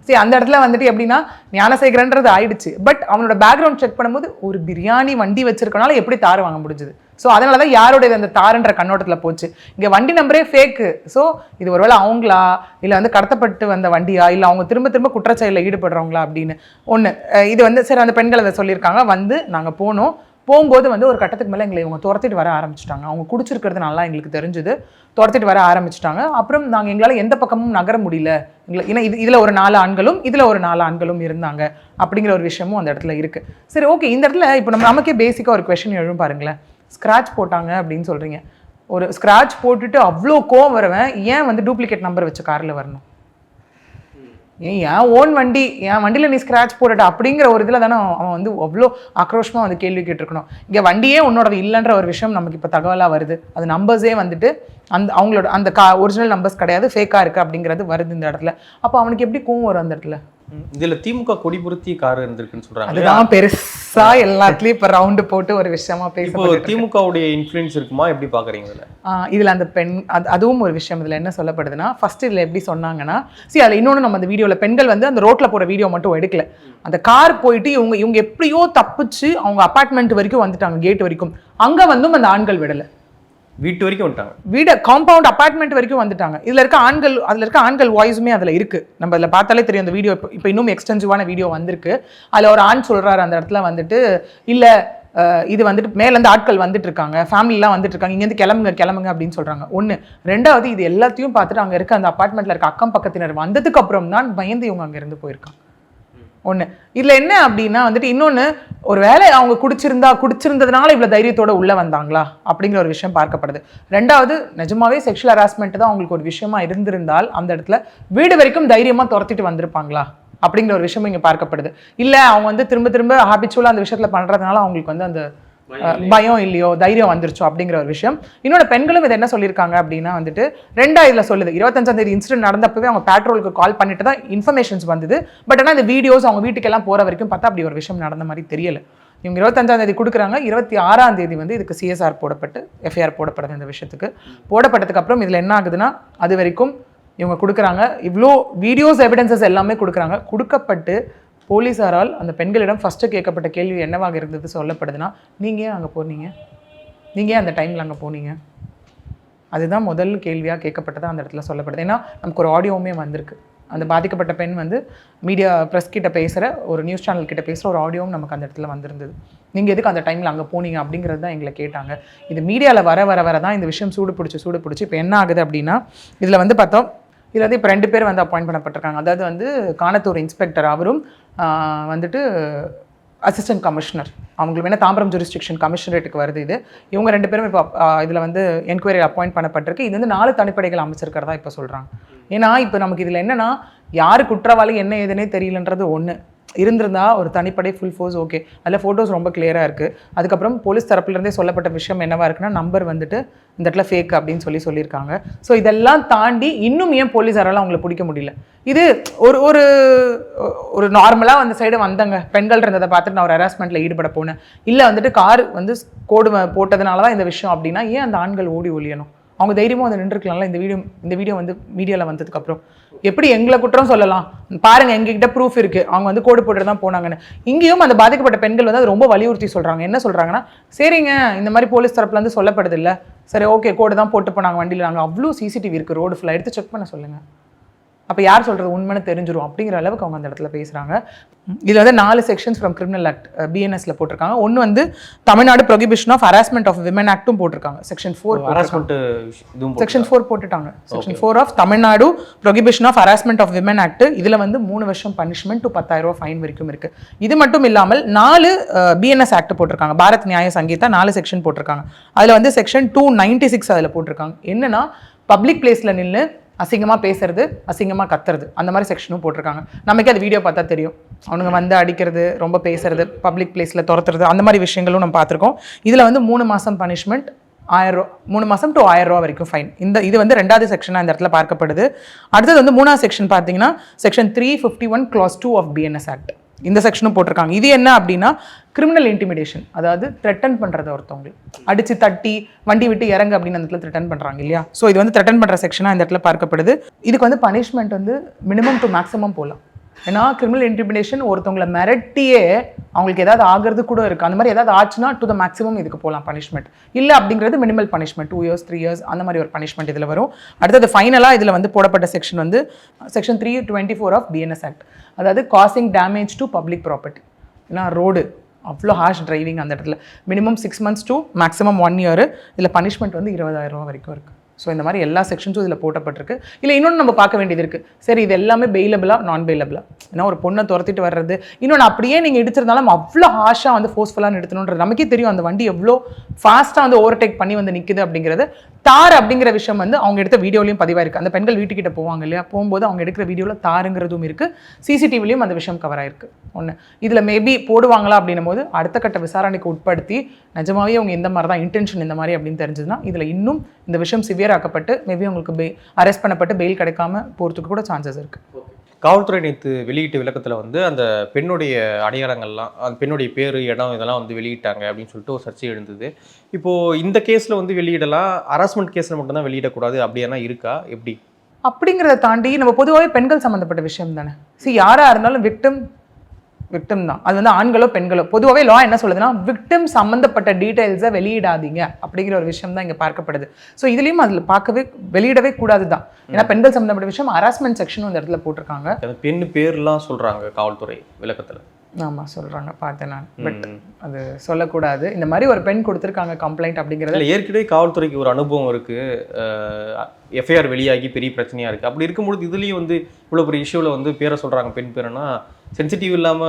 சரி அந்த இடத்துல வந்துட்டு எப்படின்னா ஞானசேகரன்றது ஆயிடுச்சு. பட் அவனோட பேக்ரவுண்ட் செக் பண்ணும்போது ஒரு பிரியாணி வண்டி வச்சிருக்கனால எப்படி தார் வாங்க முடிஞ்சுது? ஸோ அதனால தான் யாருடைய அந்த தாருன்ற கண்ணோட்டத்தில் போச்சு. இங்கே வண்டி நம்பரே ஃபேக்கு ஸோ இது ஒருவேளை அவங்களா? இல்லை வந்து கடத்தப்பட்டு வந்த வண்டியா? இல்லை அவங்க திரும்ப திரும்ப குற்றச்செயலில் ஈடுபடுறவங்களா? அப்படின்னு. ஒன்று இது வந்து சரி அந்த பெண்கள் அதை சொல்லியிருக்காங்க. வந்து நாங்கள் போனோம். போகும்போது வந்து ஒரு கட்டத்துக்கு மேலே எங்களை இவங்க துரத்திட்டு வர ஆரம்பிச்சிட்டாங்க. அவங்க குடிச்சிருக்கிறது நல்லா எங்களுக்கு தெரிஞ்சுது. துரத்திட்டு வர ஆரம்பிச்சிட்டாங்க. அப்புறம் நாங்கள் எங்களால் எந்த பக்கமும் நகர முடியல. எங்களை ஏன்னா இது இதில் ஒரு நாலு ஆண்களும் இதில் ஒரு நாலு ஆண்களும் இருந்தாங்க. அப்படிங்கிற ஒரு விஷயமும் அந்த இடத்துல இருக்குது சரி ஓகே இந்த இடத்துல இப்போ நம்ம நமக்கே பேசிக்காக ஒரு கொஷின் எழுதும் பாருங்களேன். ஸ்க்ராட்ச் போட்டாங்க அப்படின்னு சொல்கிறீங்க ஒரு ஸ்க்ராட்ச் போட்டுட்டு அவ்வளோ கோவம் வருவேன் ஏன் வந்து டூப்ளிகேட் நம்பர் வச்ச காரில் வரணும்? ஏன் என் ஓன் வண்டி என் வண்டியில் நீ ஸ்க்ராட்ச் போட்டுட்ட அப்படிங்கிற ஒரு இதில் தானே அவன் வந்து அவ்வளோ ஆக்ரோஷமாக வந்து கேள்வி கேட்டிருக்கணும். இங்கே வண்டியே உன்னோடது இல்லைன்ற ஒரு விஷயம் நமக்கு இப்போ தகவலாக வருது. அது நம்பர்ஸே வந்துட்டு அந்த அவங்களோட அந்த கா ஒரிஜினல் நம்பர்ஸ் கிடையாது ஃபேக்காக இருக்குது அப்படிங்கிறது வருது இந்த இடத்துல. அப்போ அவனுக்கு எப்படி கோவம் வரும் அந்த இடத்துல? இதுல திமுக கொடி பொருத்தி கார் இருந்திருக்குன்னு சொல்றாங்க அதுதான் பெருசா எல்லாத்துலயும் இப்ப ரவுண்டு போட்டு ஒரு விஷயமா பேசப்பட்டு திமுகவுடைய இன்ஃப்ளூயன்ஸ் இருக்குமா? எப்படி பாக்குறீங்க இதுல? இதுல அந்த பெண் அது அதுவும் ஒரு விஷயம். இதுல என்ன சொல்லப்படுதுன்னா ஃபர்ஸ்ட் இதுல எப்படி சொன்னாங்கன்னா see அதுல இன்னொன்று நம்ம அந்த வீடியோல பெண்கள் வந்து அந்த ரோட்ல போற வீடியோ மட்டும் எடுக்கல. அந்த கார் போயிட்டு இவங்க இவங்க எப்படியோ தப்பிச்சு அவங்க அபார்ட்மெண்ட் வரைக்கும் வந்துட்டாங்க கேட் வரைக்கும். அங்க வந்தும் அந்த ஆண்கள் விடல. வீட்டு வரைக்கும் வந்துட்டாங்க. வீடு காம்பவுண்ட் அப்பார்ட்மெண்ட் வரைக்கும் வந்துட்டாங்க. இதில் இருக்க ஆண்கள் அதில் இருக்க ஆண்கள் வாய்ஸுமே அதில் இருக்குது நம்ம அதில் பார்த்தாலே தெரியும் அந்த வீடியோ இப்போ இன்னும் எக்ஸ்டென்சிவான வீடியோ வந்திருக்கு. அதில் ஒரு ஆண் சொல்கிறாரு அந்த இடத்துல வந்துட்டு இல்லை இது வந்துட்டு மேலேருந்து ஆட்கள் வந்துட்டு இருக்காங்க ஃபேமிலிலாம் வந்துட்டு இருக்காங்க இங்கேருந்து கிளம்புங்க கிளம்புங்க அப்படின்னு சொல்கிறாங்க ஒன்று ரெண்டாவது இது எல்லாத்தையும் பார்த்துட்டு அங்கே இருக்க அந்த அப்பார்ட்மெண்ட்டில் இருக்க அக்கம் பக்கத்தினர் வந்ததுக்கு அப்புறம் தான் பயந்து இவங்க அங்கேருந்து போயிருக்காங்க. ஒன்று இதில் என்ன அப்படின்னா வந்துட்டு இன்னொன்று ஒரு வேலை அவங்க குடிச்சிருந்தா குடிச்சிருந்ததுனால இவ்வளோ தைரியத்தோடு உள்ளே வந்தாங்களா? அப்படிங்கிற ஒரு விஷயம் பார்க்கப்படுது. ரெண்டாவது நிஜமாவே செக்ஷுவல் ஹராஸ்மெண்ட் தான் அவங்களுக்கு ஒரு விஷயமா இருந்திருந்தால் அந்த இடத்துல வீடு வரைக்கும் தைரியமாக துரத்திட்டு வந்திருப்பாங்களா? அப்படிங்கிற ஒரு விஷயம் இங்கே பார்க்கப்படுது. இல்லை அவங்க வந்து திரும்ப திரும்ப ஹாபிச்சுவலாக அந்த விஷயத்தில் பண்ணுறதுனால அவங்களுக்கு வந்து அந்த பயம் இல்லையோ? தைரியம் வந்துருச்சோ அப்படிங்கிற ஒரு விஷயம். இன்னொன்று பெண்களும் இதை என்ன சொல்லியிருக்காங்க அப்படின்னா வந்துட்டு ரெண்டா இதில் சொல்லுது. இருபத்தஞ்சாம் தேதி இன்சிடென்ட் நடந்தப்பவே அவங்க பேட்ரோலுக்கு கால் பண்ணிட்டு தான் இன்ஃபர்மேஷன்ஸ் வந்தது. பட் ஆனால் இந்த வீடியோஸ் அவங்க வீட்டுக்கெல்லாம் போகிற வரைக்கும் பார்த்தா அப்படி ஒரு விஷயம் நடந்த மாதிரி தெரியல. இவங்க இருபத்தஞ்சாம் தேதி கொடுக்குறாங்க. இருபத்தி ஆறாம் தேதி வந்து இதுக்கு சிஎஸ்ஆர் போடப்பட்டு எஃப்ஐஆர் போடப்படுது இந்த விஷயத்துக்கு. போடப்பட்டதுக்கு அப்புறம் இதில் என்ன ஆகுதுன்னா அது வரைக்கும் இவங்க கொடுக்குறாங்க. இவ்வளோ வீடியோஸ் எவிடன்சஸ் எல்லாமே கொடுக்குறாங்க. கொடுக்கப்பட்டு போலீஸாரால் அந்த பெண்களிடம் ஃபஸ்ட்டு கேட்கப்பட்ட கேள்வி என்னவாக இருந்தது சொல்லப்படுதுன்னா நீங்கள் ஏன் அங்கே போனீங்க? நீங்கள் ஏன் அந்த டைமில் அங்கே போனீங்க? அதுதான் முதல் கேள்வியாக கேட்கப்பட்டதாக அந்த இடத்துல சொல்லப்படுது. ஏன்னா நமக்கு ஒரு ஆடியோவுமே வந்திருக்கு. அந்த பாதிக்கப்பட்ட பெண் வந்து மீடியா ப்ரெஸ் கிட்ட பேசுகிற ஒரு நியூஸ் சேனல் கிட்ட பேசுகிற ஒரு ஆடியோவும் நமக்கு அந்த இடத்துல வந்திருந்தது. நீங்கள் எதுக்கு அந்த டைமில் அங்கே போனீங்க? அப்படிங்கிறது தான் எங்களை கேட்டாங்க. இது மீடியாவில் வர வர வர தான் இந்த விஷயம் சூடு பிடிச்சி சூடு பிடிச்சி இப்போ என்ன ஆகுது அப்படின்னா இதில் வந்து பார்த்தோம் இதில் வந்து இப்போ ரெண்டு பேர் வந்து அப்பாயிண்ட் பண்ணப்பட்டிருக்காங்க. அதாவது வந்து காணத்தூர் இன்ஸ்பெக்டர் அவரும் வந்துட்டு அசிஸ்டன்ட் கமிஷனர் அவங்களுக்கு வேணால் தாம்பரம் ஜூரிஸ்டிக்ஷன் கமிஷனரேட்டுக்கு வருது இது. இவங்க ரெண்டு பேரும் இப்போ இதில் வந்து என்கொயரி அப்பாயிண்ட் பண்ணப்பட்டிருக்கு. இது வந்து நாலு தனிப்படைகள் அமைச்சிருக்கிறதா இப்போ சொல்கிறாங்க ஏன்னா இப்போ நமக்கு இதில் என்னென்னா யார் குற்றவாளி என்ன ஏதுனே தெரியலன்றது ஒன்று இருந்திருந்தா ஒரு தனிப்படை ஃபுல் ஃபோர்ஸ் ஓகே அதில் ஃபோட்டோஸ் ரொம்ப கிளியராக இருக்குது அதுக்கப்புறம் போலீஸ் தரப்புலேருந்தே சொல்லப்பட்ட விஷயம் என்னவாக இருக்குன்னா நம்பர் வந்துட்டு இந்த இடத்துல ஃபேக் அப்படின்னு சொல்லி சொல்லியிருக்காங்க. ஸோ இதெல்லாம் தாண்டி இன்னும் ஏன் போலீஸாரால் அவங்கள பிடிக்க முடியல? இது ஒரு ஒரு ஒரு நார்மலாக அந்த சைடு வந்தங்க. பெண்கள் இருந்ததை பார்த்துட்டு நான் ஒரு ஹராஸ்மெண்ட்டில் ஈடுபட போனேன். இல்லை வந்துட்டு கார் வந்து கோடு போட்டதுனால தான் இந்த விஷயம் அப்படின்னா ஏன் அந்த ஆண்கள் ஓடி ஒழியணும்? அவங்க தைரியமாக வந்து நின்றுருக்கலாம்ல? இந்த வீடியோ இந்த வீடியோ வந்து மீடியாவில் வந்ததுக்கப்புறம். எப்படி எங்களை குற்றம் சொல்லலாம்? பாருங்க எங்ககிட்ட ப்ரூஃப் இருக்குது அவங்க வந்து கோடு போட்டு தான் போனாங்கன்னு. இங்கேயும் அந்த பாதிக்கப்பட்ட பெண்கள் வந்து அது ரொம்ப வலியுறுத்தி சொல்கிறாங்க என்ன சொல்கிறாங்கன்னா சரிங்க இந்த மாதிரி போலீஸ் தரப்புலேருந்து சொல்லப்படுது இல்லை. சரி ஓகே கோடு தான் போட்டு போனாங்க வண்டியில் நாங்கள் அவ்வளோ சிசிடிவி இருக்குது ரோடு ஃபுல்லாக எடுத்து செக் பண்ண சொல்லுங்கள் அப்போ யார் சொல்றது உண்மைன்னு தெரிஞ்சிரும் அப்படிங்கிற அளவுக்கு அவங்க அந்த இடத்துல பேசுறாங்க. இதுல வந்து நாலு செக்ஷன்ஸ் ஃப்ரம் கிரிமினல் ஆக்ட் பிஎன்எஸ்ல போட்டிருக்காங்க. ஒன்று வந்து Tamil Nadu prohibition of harassment of women ஆக்டும் போட்டிருக்காங்க. செக்ஷன் ஃபோர் செக்ஷன் ஃபோர் போட்டுட்டாங்க. Section four of Tamil Nadu prohibition of harassment of women act இதுல வந்து மூணு வருஷம் பனிஷ்மெண்ட் டு பத்தாயிரம் ரூபாய் ஃபைன் வரைக்கும் இருக்கு. இது மட்டும் இல்லாமல் நாலு பிஎன்எஸ் ஆக்ட் போட்டிருக்காங்க. பாரத் நியாய சங்கீதா நாலு செக்ஷன் போட்டிருக்காங்க. அதுல வந்து செக்ஷன் டூ நைன்டி சிக்ஸ் அதில் போட்டிருக்காங்க. என்னன்னா பப்ளிக் பிளேஸ்ல நின்று அசிங்கமாக பேசுறது அசிங்கமாக கத்துறது. அந்த மாதிரி செக்ஷனும் போட்டிருக்காங்க. நமக்கே அது வீடியோ பார்த்தா தெரியும். அவனுங்க வந்து அடிக்கிறது ரொம்ப பேசுறது பப்ளிக் பிளேஸில் துரத்துறது அந்த மாதிரி விஷயங்களும் நம்ம பார்த்துருக்கோம். இதில் வந்து மூணு மாதம் பனிஷ்மெண்ட் ஆயிரம் மூணு மாதம் டு ஆயிரம் ரூபா வரைக்கும் ஃபைன் இந்த இது வந்து ரெண்டாவது செக்ஷனாக இந்த இடத்துல பார்க்கப்படுது. அடுத்தது வந்து மூணாவது செக்ஷன் பார்த்தீங்கன்னா section three fifty one class two of BNS act இந்த செக்ஷனும் போட்டிருக்காங்க. இது என்ன அப்படின்னா கிரிமினல் இன்டிமிடேஷன் அதாவது த்ரெட்டன் பண்ணுறது ஒருத்தவங்க. அடிச்சு தட்டி வண்டி விட்டு இறங்க அப்படின்னு அந்த இடத்துல த்ரெட்டன் பண்ணுறாங்க இல்லையா? ஸோ இது வந்து த்ரெட்டன் பண்ணுற செக்ஷனாக இந்த இடத்துல பார்க்கப்படுது. இதுக்கு வந்து பனிஷ்மெண்ட் வந்து மினிமம் டு மேக்ஸிமம் போகலாம் ஏன்னா கிரிமினல் இன்டிமிடேஷன் ஒருத்தவங்களை மிரட்டியே அவங்களுக்கு ஏதாவது ஆகிறது கூட இருக்குது அந்த மாதிரி ஏதாவது ஆச்சுன்னா டு த மேக்ஸிமம் இதுக்கு போகலாம் பனிஷ்மெண்ட் இல்லை அப்படிங்கிறது minimal punishment two years three years அந்த மாதிரி ஒரு பனிஷ்மெண்ட் இதில் வரும். அடுத்தது ஃபைனலாக இதில் வந்து போடப்பட்ட செக்ஷன் வந்து section three twenty four of BNS act அதாவது causing damage to public property ஏன்னா ரோடு அவ்வளோ ஹார்ஷ் டிரைவிங் அந்த இடத்துல. Minimum six months to maximum one year இதில் பனிஷ்மெண்ட் வந்து இருபதாயிரம் ரூபா வரைக்கும் இருக்குது ஸோ இந்த மாதிரி எல்லா செக்ஷன்ஸும் இதில் போட்டப்பட்டிருக்கு. இல்லை இன்னொன்று நம்ம பார்க்க வேண்டியது இருக்குது சரி இது எல்லாமே பெயிலபிளா நான் பெயிலபிளா ஏன்னா ஒரு பொண்ணை துரத்திட்டு வர்றது. இன்னொன்று அப்படியே நீங்கள் இடிச்சிருந்தாலும் அவ்வளோ ஹாஷாக வந்து ஃபோர்ஸ்ஃபுல்லாக எடுத்தணுன்றது நமக்கே தெரியும். அந்த வண்டி எவ்வளோ ஃபாஸ்ட்டாக வந்து ஓவர்டேக் பண்ணி வந்து நிற்குது அப்படிங்கிறது. தார் அப்படிங்கிற விஷயம் வந்து அவங்க எடுத்த வீடியோலையும் பதிவாயிருக்கு. அந்த பெண்கள் வீட்டுக்கிட்ட போவாங்க இல்லையா? போகும்போது அவங்க எடுக்கிற வீடியோவில் தாருங்கிறதும் இருக்குது சிசிடிவிலையும் அந்த விஷயம் கவர் ஆயிருக்கு. ஒன்று இதில் மேபி போடுவாங்களா அப்படின்னும் போது அடுத்த கட்ட விசாரணைக்கு உட்படுத்தி நிஜமாவே அவங்க இந்த மாதிரி தான் இன்டென்ஷன் இந்த மாதிரி அப்படின்னு தெரிஞ்சதுன்னா இதில் இன்னும் இந்த விஷயம் சிவியர் ஆக்கப்பட்டு மேபி உங்களுக்கு பெய் அரெஸ்ட் பண்ணப்பட்டு பெயில் கிடைக்காம போகிறதுக்கு கூட சான்சஸ் இருக்குது காவல்துறை நேற்று வெளியிட்ட விளக்கத்தில் வந்து அந்த பெண்ணுடைய அடையாளங்கள்லாம் அந்த பெண்ணுடைய பேர் இடம் இதெல்லாம் வந்து வெளியிட்டாங்க அப்படின்னு சொல்லிட்டு ஒரு சர்ச்சை எழுந்தது. இப்போது இந்த கேஸில் வந்து வெளியிடலாம் ஹராஸ்மெண்ட் கேஸில் மட்டும்தான் வெளியிடக்கூடாது அப்படியேனா இருக்கா? எப்படி? அப்படிங்கிறத தாண்டி நம்ம பொதுவாகவே பெண்கள் சம்மந்தப்பட்ட விஷயம் தானே. See யாராக இருந்தாலும் விக்டிம் விக்டிம் தான். அது வந்து ஆண்களோ பெண்களோ. பொதுவாகவே லா என்ன சொல்லுதுன்னா விக்டிம் சம்மந்தப்பட்ட டீட்டெயில்ஸை வெளியிடாதீங்க அப்படிங்கிற ஒரு விஷயம் தான் இங்கே பார்க்கப்படுது. ஸோ இதுலேயும் அதில் பார்க்கவே வெளியிடவே கூடாது தான் ஏன்னா பெண்கள் சம்மந்தப்பட்ட விஷயம் ஹராஸ்மெண்ட் செக்ஷனும் இந்த இடத்துல போட்டிருக்காங்க. பெண் பேர்லாம் சொல்கிறாங்க காவல்துறை விளக்கத்தில். ஆமாம் சொல்கிறாங்க பார்த்தேன் நான். பட் அது சொல்லக்கூடாது. இந்த மாதிரி ஒரு பெண் கொடுத்துருக்காங்க கம்ப்ளைண்ட் அப்படிங்கிறது இல்லை ஏற்கனவே காவல்துறைக்கு ஒரு அனுபவம் இருக்குது எஃப்ஐஆர் வெளியாகி பெரிய பிரச்சனையாக இருக்குது அப்படி இருக்கும்பொழுது இதுலேயும் வந்து இவ்வளோ பெரிய இஷ்யூவில் வந்து பேரை சொல்கிறாங்க பெண் பேருனா சென்சிட்டிவ் இல்லாம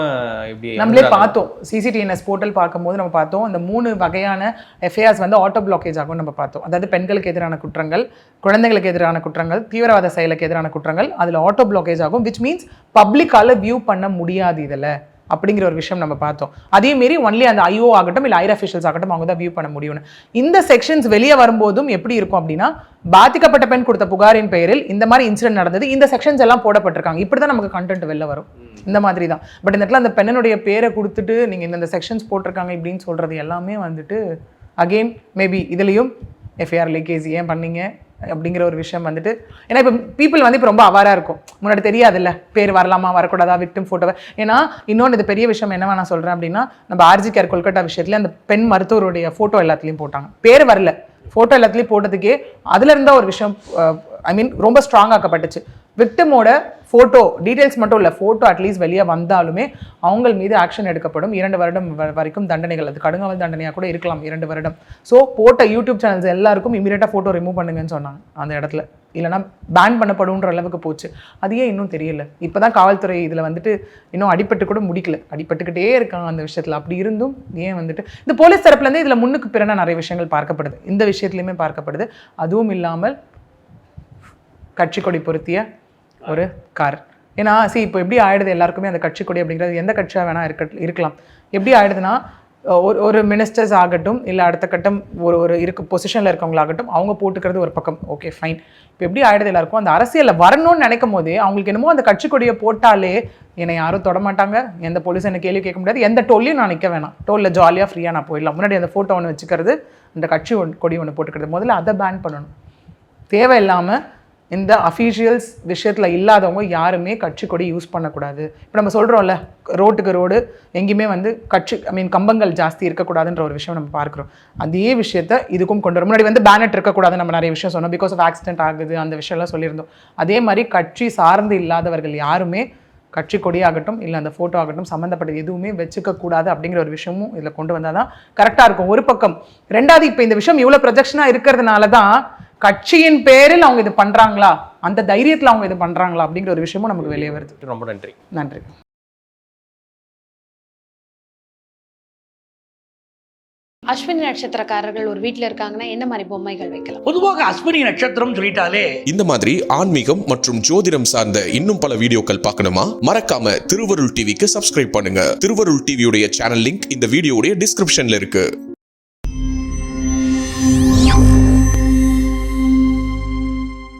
இப்படி நம்மளே. பார்த்தோம். சிசிடிஎன்எஸ் போர்ட்டல் பார்க்கும்போது நம்ம பார்த்தோம். அந்த மூணு வகையான எஃப்ஐஆர்ஸ் வந்து ஆட்டோ பிளாக்கேஜ் ஆகும் நம்ம பார்த்தோம். அதாவது பெண்களுக்கு எதிரான குற்றங்கள் குழந்தைகளுக்கு எதிரான குற்றங்கள் தீவிரவாத செயலுக்கு எதிரான குற்றங்கள் அதில் ஆட்டோ பிளாக்கேஜ் ஆகும் விச் மீன்ஸ் பப்ளிக்கால வியூ பண்ண முடியாது இதில். அப்படிங்கிற ஒரு விஷயம் நம்ம பார்த்தோம். அதே மாரி ஒன்லி அந்த ஐஓ ஆகட்டும் இல்லை ஐர் அஃபிஷியல்ஸ் ஆகட்டும் அவங்க தான் வியூ பண்ண முடியும்னு. இந்த செக்ஷன்ஸ் வெளியே வரும்போதும் எப்படி இருக்கும் அப்படின்னா பாதிக்கப்பட்ட பெண் கொடுத்த புகாரின் பெயரில் இந்த மாதிரி இன்சிடென்ட் நடந்தது இந்த செக்ஷன்ஸ் எல்லாம் போடப்பட்டிருக்காங்க. இப்படி தான் நமக்கு கண்டென்ட் வெளில வரும். இந்த மாதிரி தான் பட் இந்த இடத்துல அந்த பெண்ணனுடைய பேரை கொடுத்துட்டு நீங்கள் இந்த செக்ஷன்ஸ் போட்டிருக்காங்க இப்படின்னு சொல்கிறது எல்லாமே வந்துட்டு அகெயின் மேபி இதுலேயும் எஃப்ஐஆர் லீக்கேஜ் ஏன் பண்ணீங்க? அப்படிங்கிற ஒரு விஷயம் வந்துட்டு ஏன்னா இப்போ பீப்புள் வந்து இப்போ ரொம்ப அவாராக இருக்கும். முன்னாடி தெரியாதுல்ல. பேர் வரலாமா வரக்கூடாதா விட்டும் ஃபோட்டோவை ஏன்னா இன்னொன்று இது பெரிய விஷயம் என்னவா நான் சொல்கிறேன் அப்படின்னா நம்ம ஆர்ஜி கேர் கொல்கட்டா விஷயத்தில் அந்த பெண் மருத்துவருடைய ஃபோட்டோ எல்லாத்துலேயும் போட்டாங்க. பேர் வரல. ஃபோட்டோ எல்லாத்துலேயும் போட்டதுக்கே அதில் இருந்தால் ஒரு விஷயம் ஐ மீன் ரொம்ப ஸ்ட்ராங் ஆக்கப்பட்டுச்சு. விக்டிமோட ஃபோட்டோ டீட்டெயில்ஸ் மட்டும் இல்லை ஃபோட்டோ அட்லீஸ்ட் வெளியே வந்தாலுமே அவங்க மீது ஆக்ஷன் எடுக்கப்படும். இரண்டு வருடம் வ- வரைக்கும் தண்டனைகள் அது கடுங்காவல் தண்டனையாக கூட இருக்கலாம் இரண்டு வருடம். ஸோ போட்ட யூடியூப் சேனல்ஸ் எல்லாருக்கும் இமீடியட்டாக ஃபோட்டோ ரிமூவ் பண்ணுங்கன்னு சொன்னாங்க அந்த இடத்துல. இல்லைனா பேன் பண்ணப்படும்ன்ற அளவுக்கு போச்சு. அது ஏன் இன்னும் தெரியல? இப்போ தான் காவல்துறை இதில் வந்துட்டு இன்னும் அடிபட்டு கூட முடிக்கல. அடிபட்டுக்கிட்டே இருக்காங்க அந்த விஷயத்தில். அப்படி இருந்தும் ஏன் வந்துட்டு இந்த போலீஸ் தரப்புலேருந்து இதில் முன்னுக்கு பிறனா நிறைய விஷயங்கள் பார்க்கப்படுது. இந்த விஷயத்துலையுமே பார்க்கப்படுது. அதுவும் இல்லாமல் கட்சி கொடி பொருத்திய ஒரு கார். ஏன்னா சி இப்போ எப்படி ஆயிடுது எல்லாருக்குமே அந்த கட்சி கொடி அப்படிங்கிறது எந்த கட்சியாக வேணால் இருக்க இருக்கலாம். எப்படி ஆயிடுதுன்னா ஒரு ஒரு மினிஸ்டர்ஸ் ஆகட்டும் இல்லை அடுத்த கட்டம் ஒரு ஒரு இருக்க பொசிஷனில் இருக்கவங்களாகட்டும் அவங்க போட்டுக்கிறது ஒரு பக்கம். ஓகே ஃபைன் இப்போ எப்படி ஆயிடுது எல்லாருக்கும் அந்த அரசியலில் வரணும்னு நினைக்கும் போதே அவங்களுக்கு என்னமோ அந்த கட்சி கொடியை போட்டாலே என்னை யாரும் தொடமாட்டாங்க எந்த போலீஸ் என்ன கேள்வி கேட்க முடியாது. எந்த டோல்லையும் நான் நிற்க வேணாம். டோலில் ஜாலியாக ஃப்ரீயாக நான் போயிடலாம். முன்னாடி அந்த ஃபோட்டோ ஒன்று வச்சுக்கிறது அந்த கட்சி ஒன்று கொடி ஒன்று போட்டுக்கிறது. முதல்ல அதை பேன் பண்ணணும். தேவையில்லாமல் இந்த அஃபீஷியல்ஸ் விஷயத்தில் இல்லாதவங்க யாருமே கட்சி கொடி யூஸ் பண்ணக்கூடாது. இப்போ நம்ம சொல்கிறோம்ல ரோட்டுக்கு ரோடு எங்கேயுமே வந்து கட்சி ஐ மீன் கம்பங்கள் ஜாஸ்தி இருக்கக்கூடாதுன்ற ஒரு விஷயம் நம்ம பார்க்குறோம். அதே விஷயத்த இதுக்கும் கொண்டு வரும் முன்னாடி வந்து பேனட் இருக்கக்கூடாது நம்ம நிறைய விஷயம் சொன்னோம். பிகாஸ் ஆஃப் ஆக்சிடென்ட் ஆகுது அந்த விஷயம்லாம் சொல்லியிருந்தோம். அதே மாதிரி கட்சி சார்ந்து இல்லாதவர்கள் யாருமே கட்சி கொடியாகட்டும் இல்லை அந்த ஃபோட்டோ ஆகட்டும் சம்மந்தப்பட்ட எதுவுமே வச்சுக்கக்கூடாது அப்படிங்கிற ஒரு விஷயமும் இதில் கொண்டு வந்தால் தான் கரெக்டாக இருக்கும். ஒரு பக்கம். ரெண்டாவது இப்போ இந்த விஷயம் இவ்வளோ ப்ரொஜெக்ஷனாக இருக்கிறதுனால தான் கட்சியின் பேரில் அவங்க இது பண்ணுறாங்களா அந்த தைரியத்தில் அவங்க இது பண்ணுறாங்களா அப்படிங்கிற ஒரு விஷயமும் நமக்கு வெளியே வருது. ரொம்ப நன்றி. நன்றி. அஸ்வினி நட்சத்திரக்காரர்கள் ஒரு வீட்டில் இருக்காங்கன்னா என்ன மாதிரி பொம்மைகள் வைக்கலாம்? பொதுவாக அஸ்வினி நட்சத்திரம் சொல்லிட்டாலே இந்த மாதிரி ஆன்மீகம் மற்றும் ஜோதிடம் சார்ந்த இன்னும் பல வீடியோக்கள் பார்க்கணுமா? மறக்காம திருவருள் டிவிக்கு சப்ஸ்கிரைப் பண்ணுங்க. திருவருள் டிவியுடைய சேனல் லிங்க் இந்த வீடியோடைய டிஸ்கிரிப்ஷன்ல இருக்கு.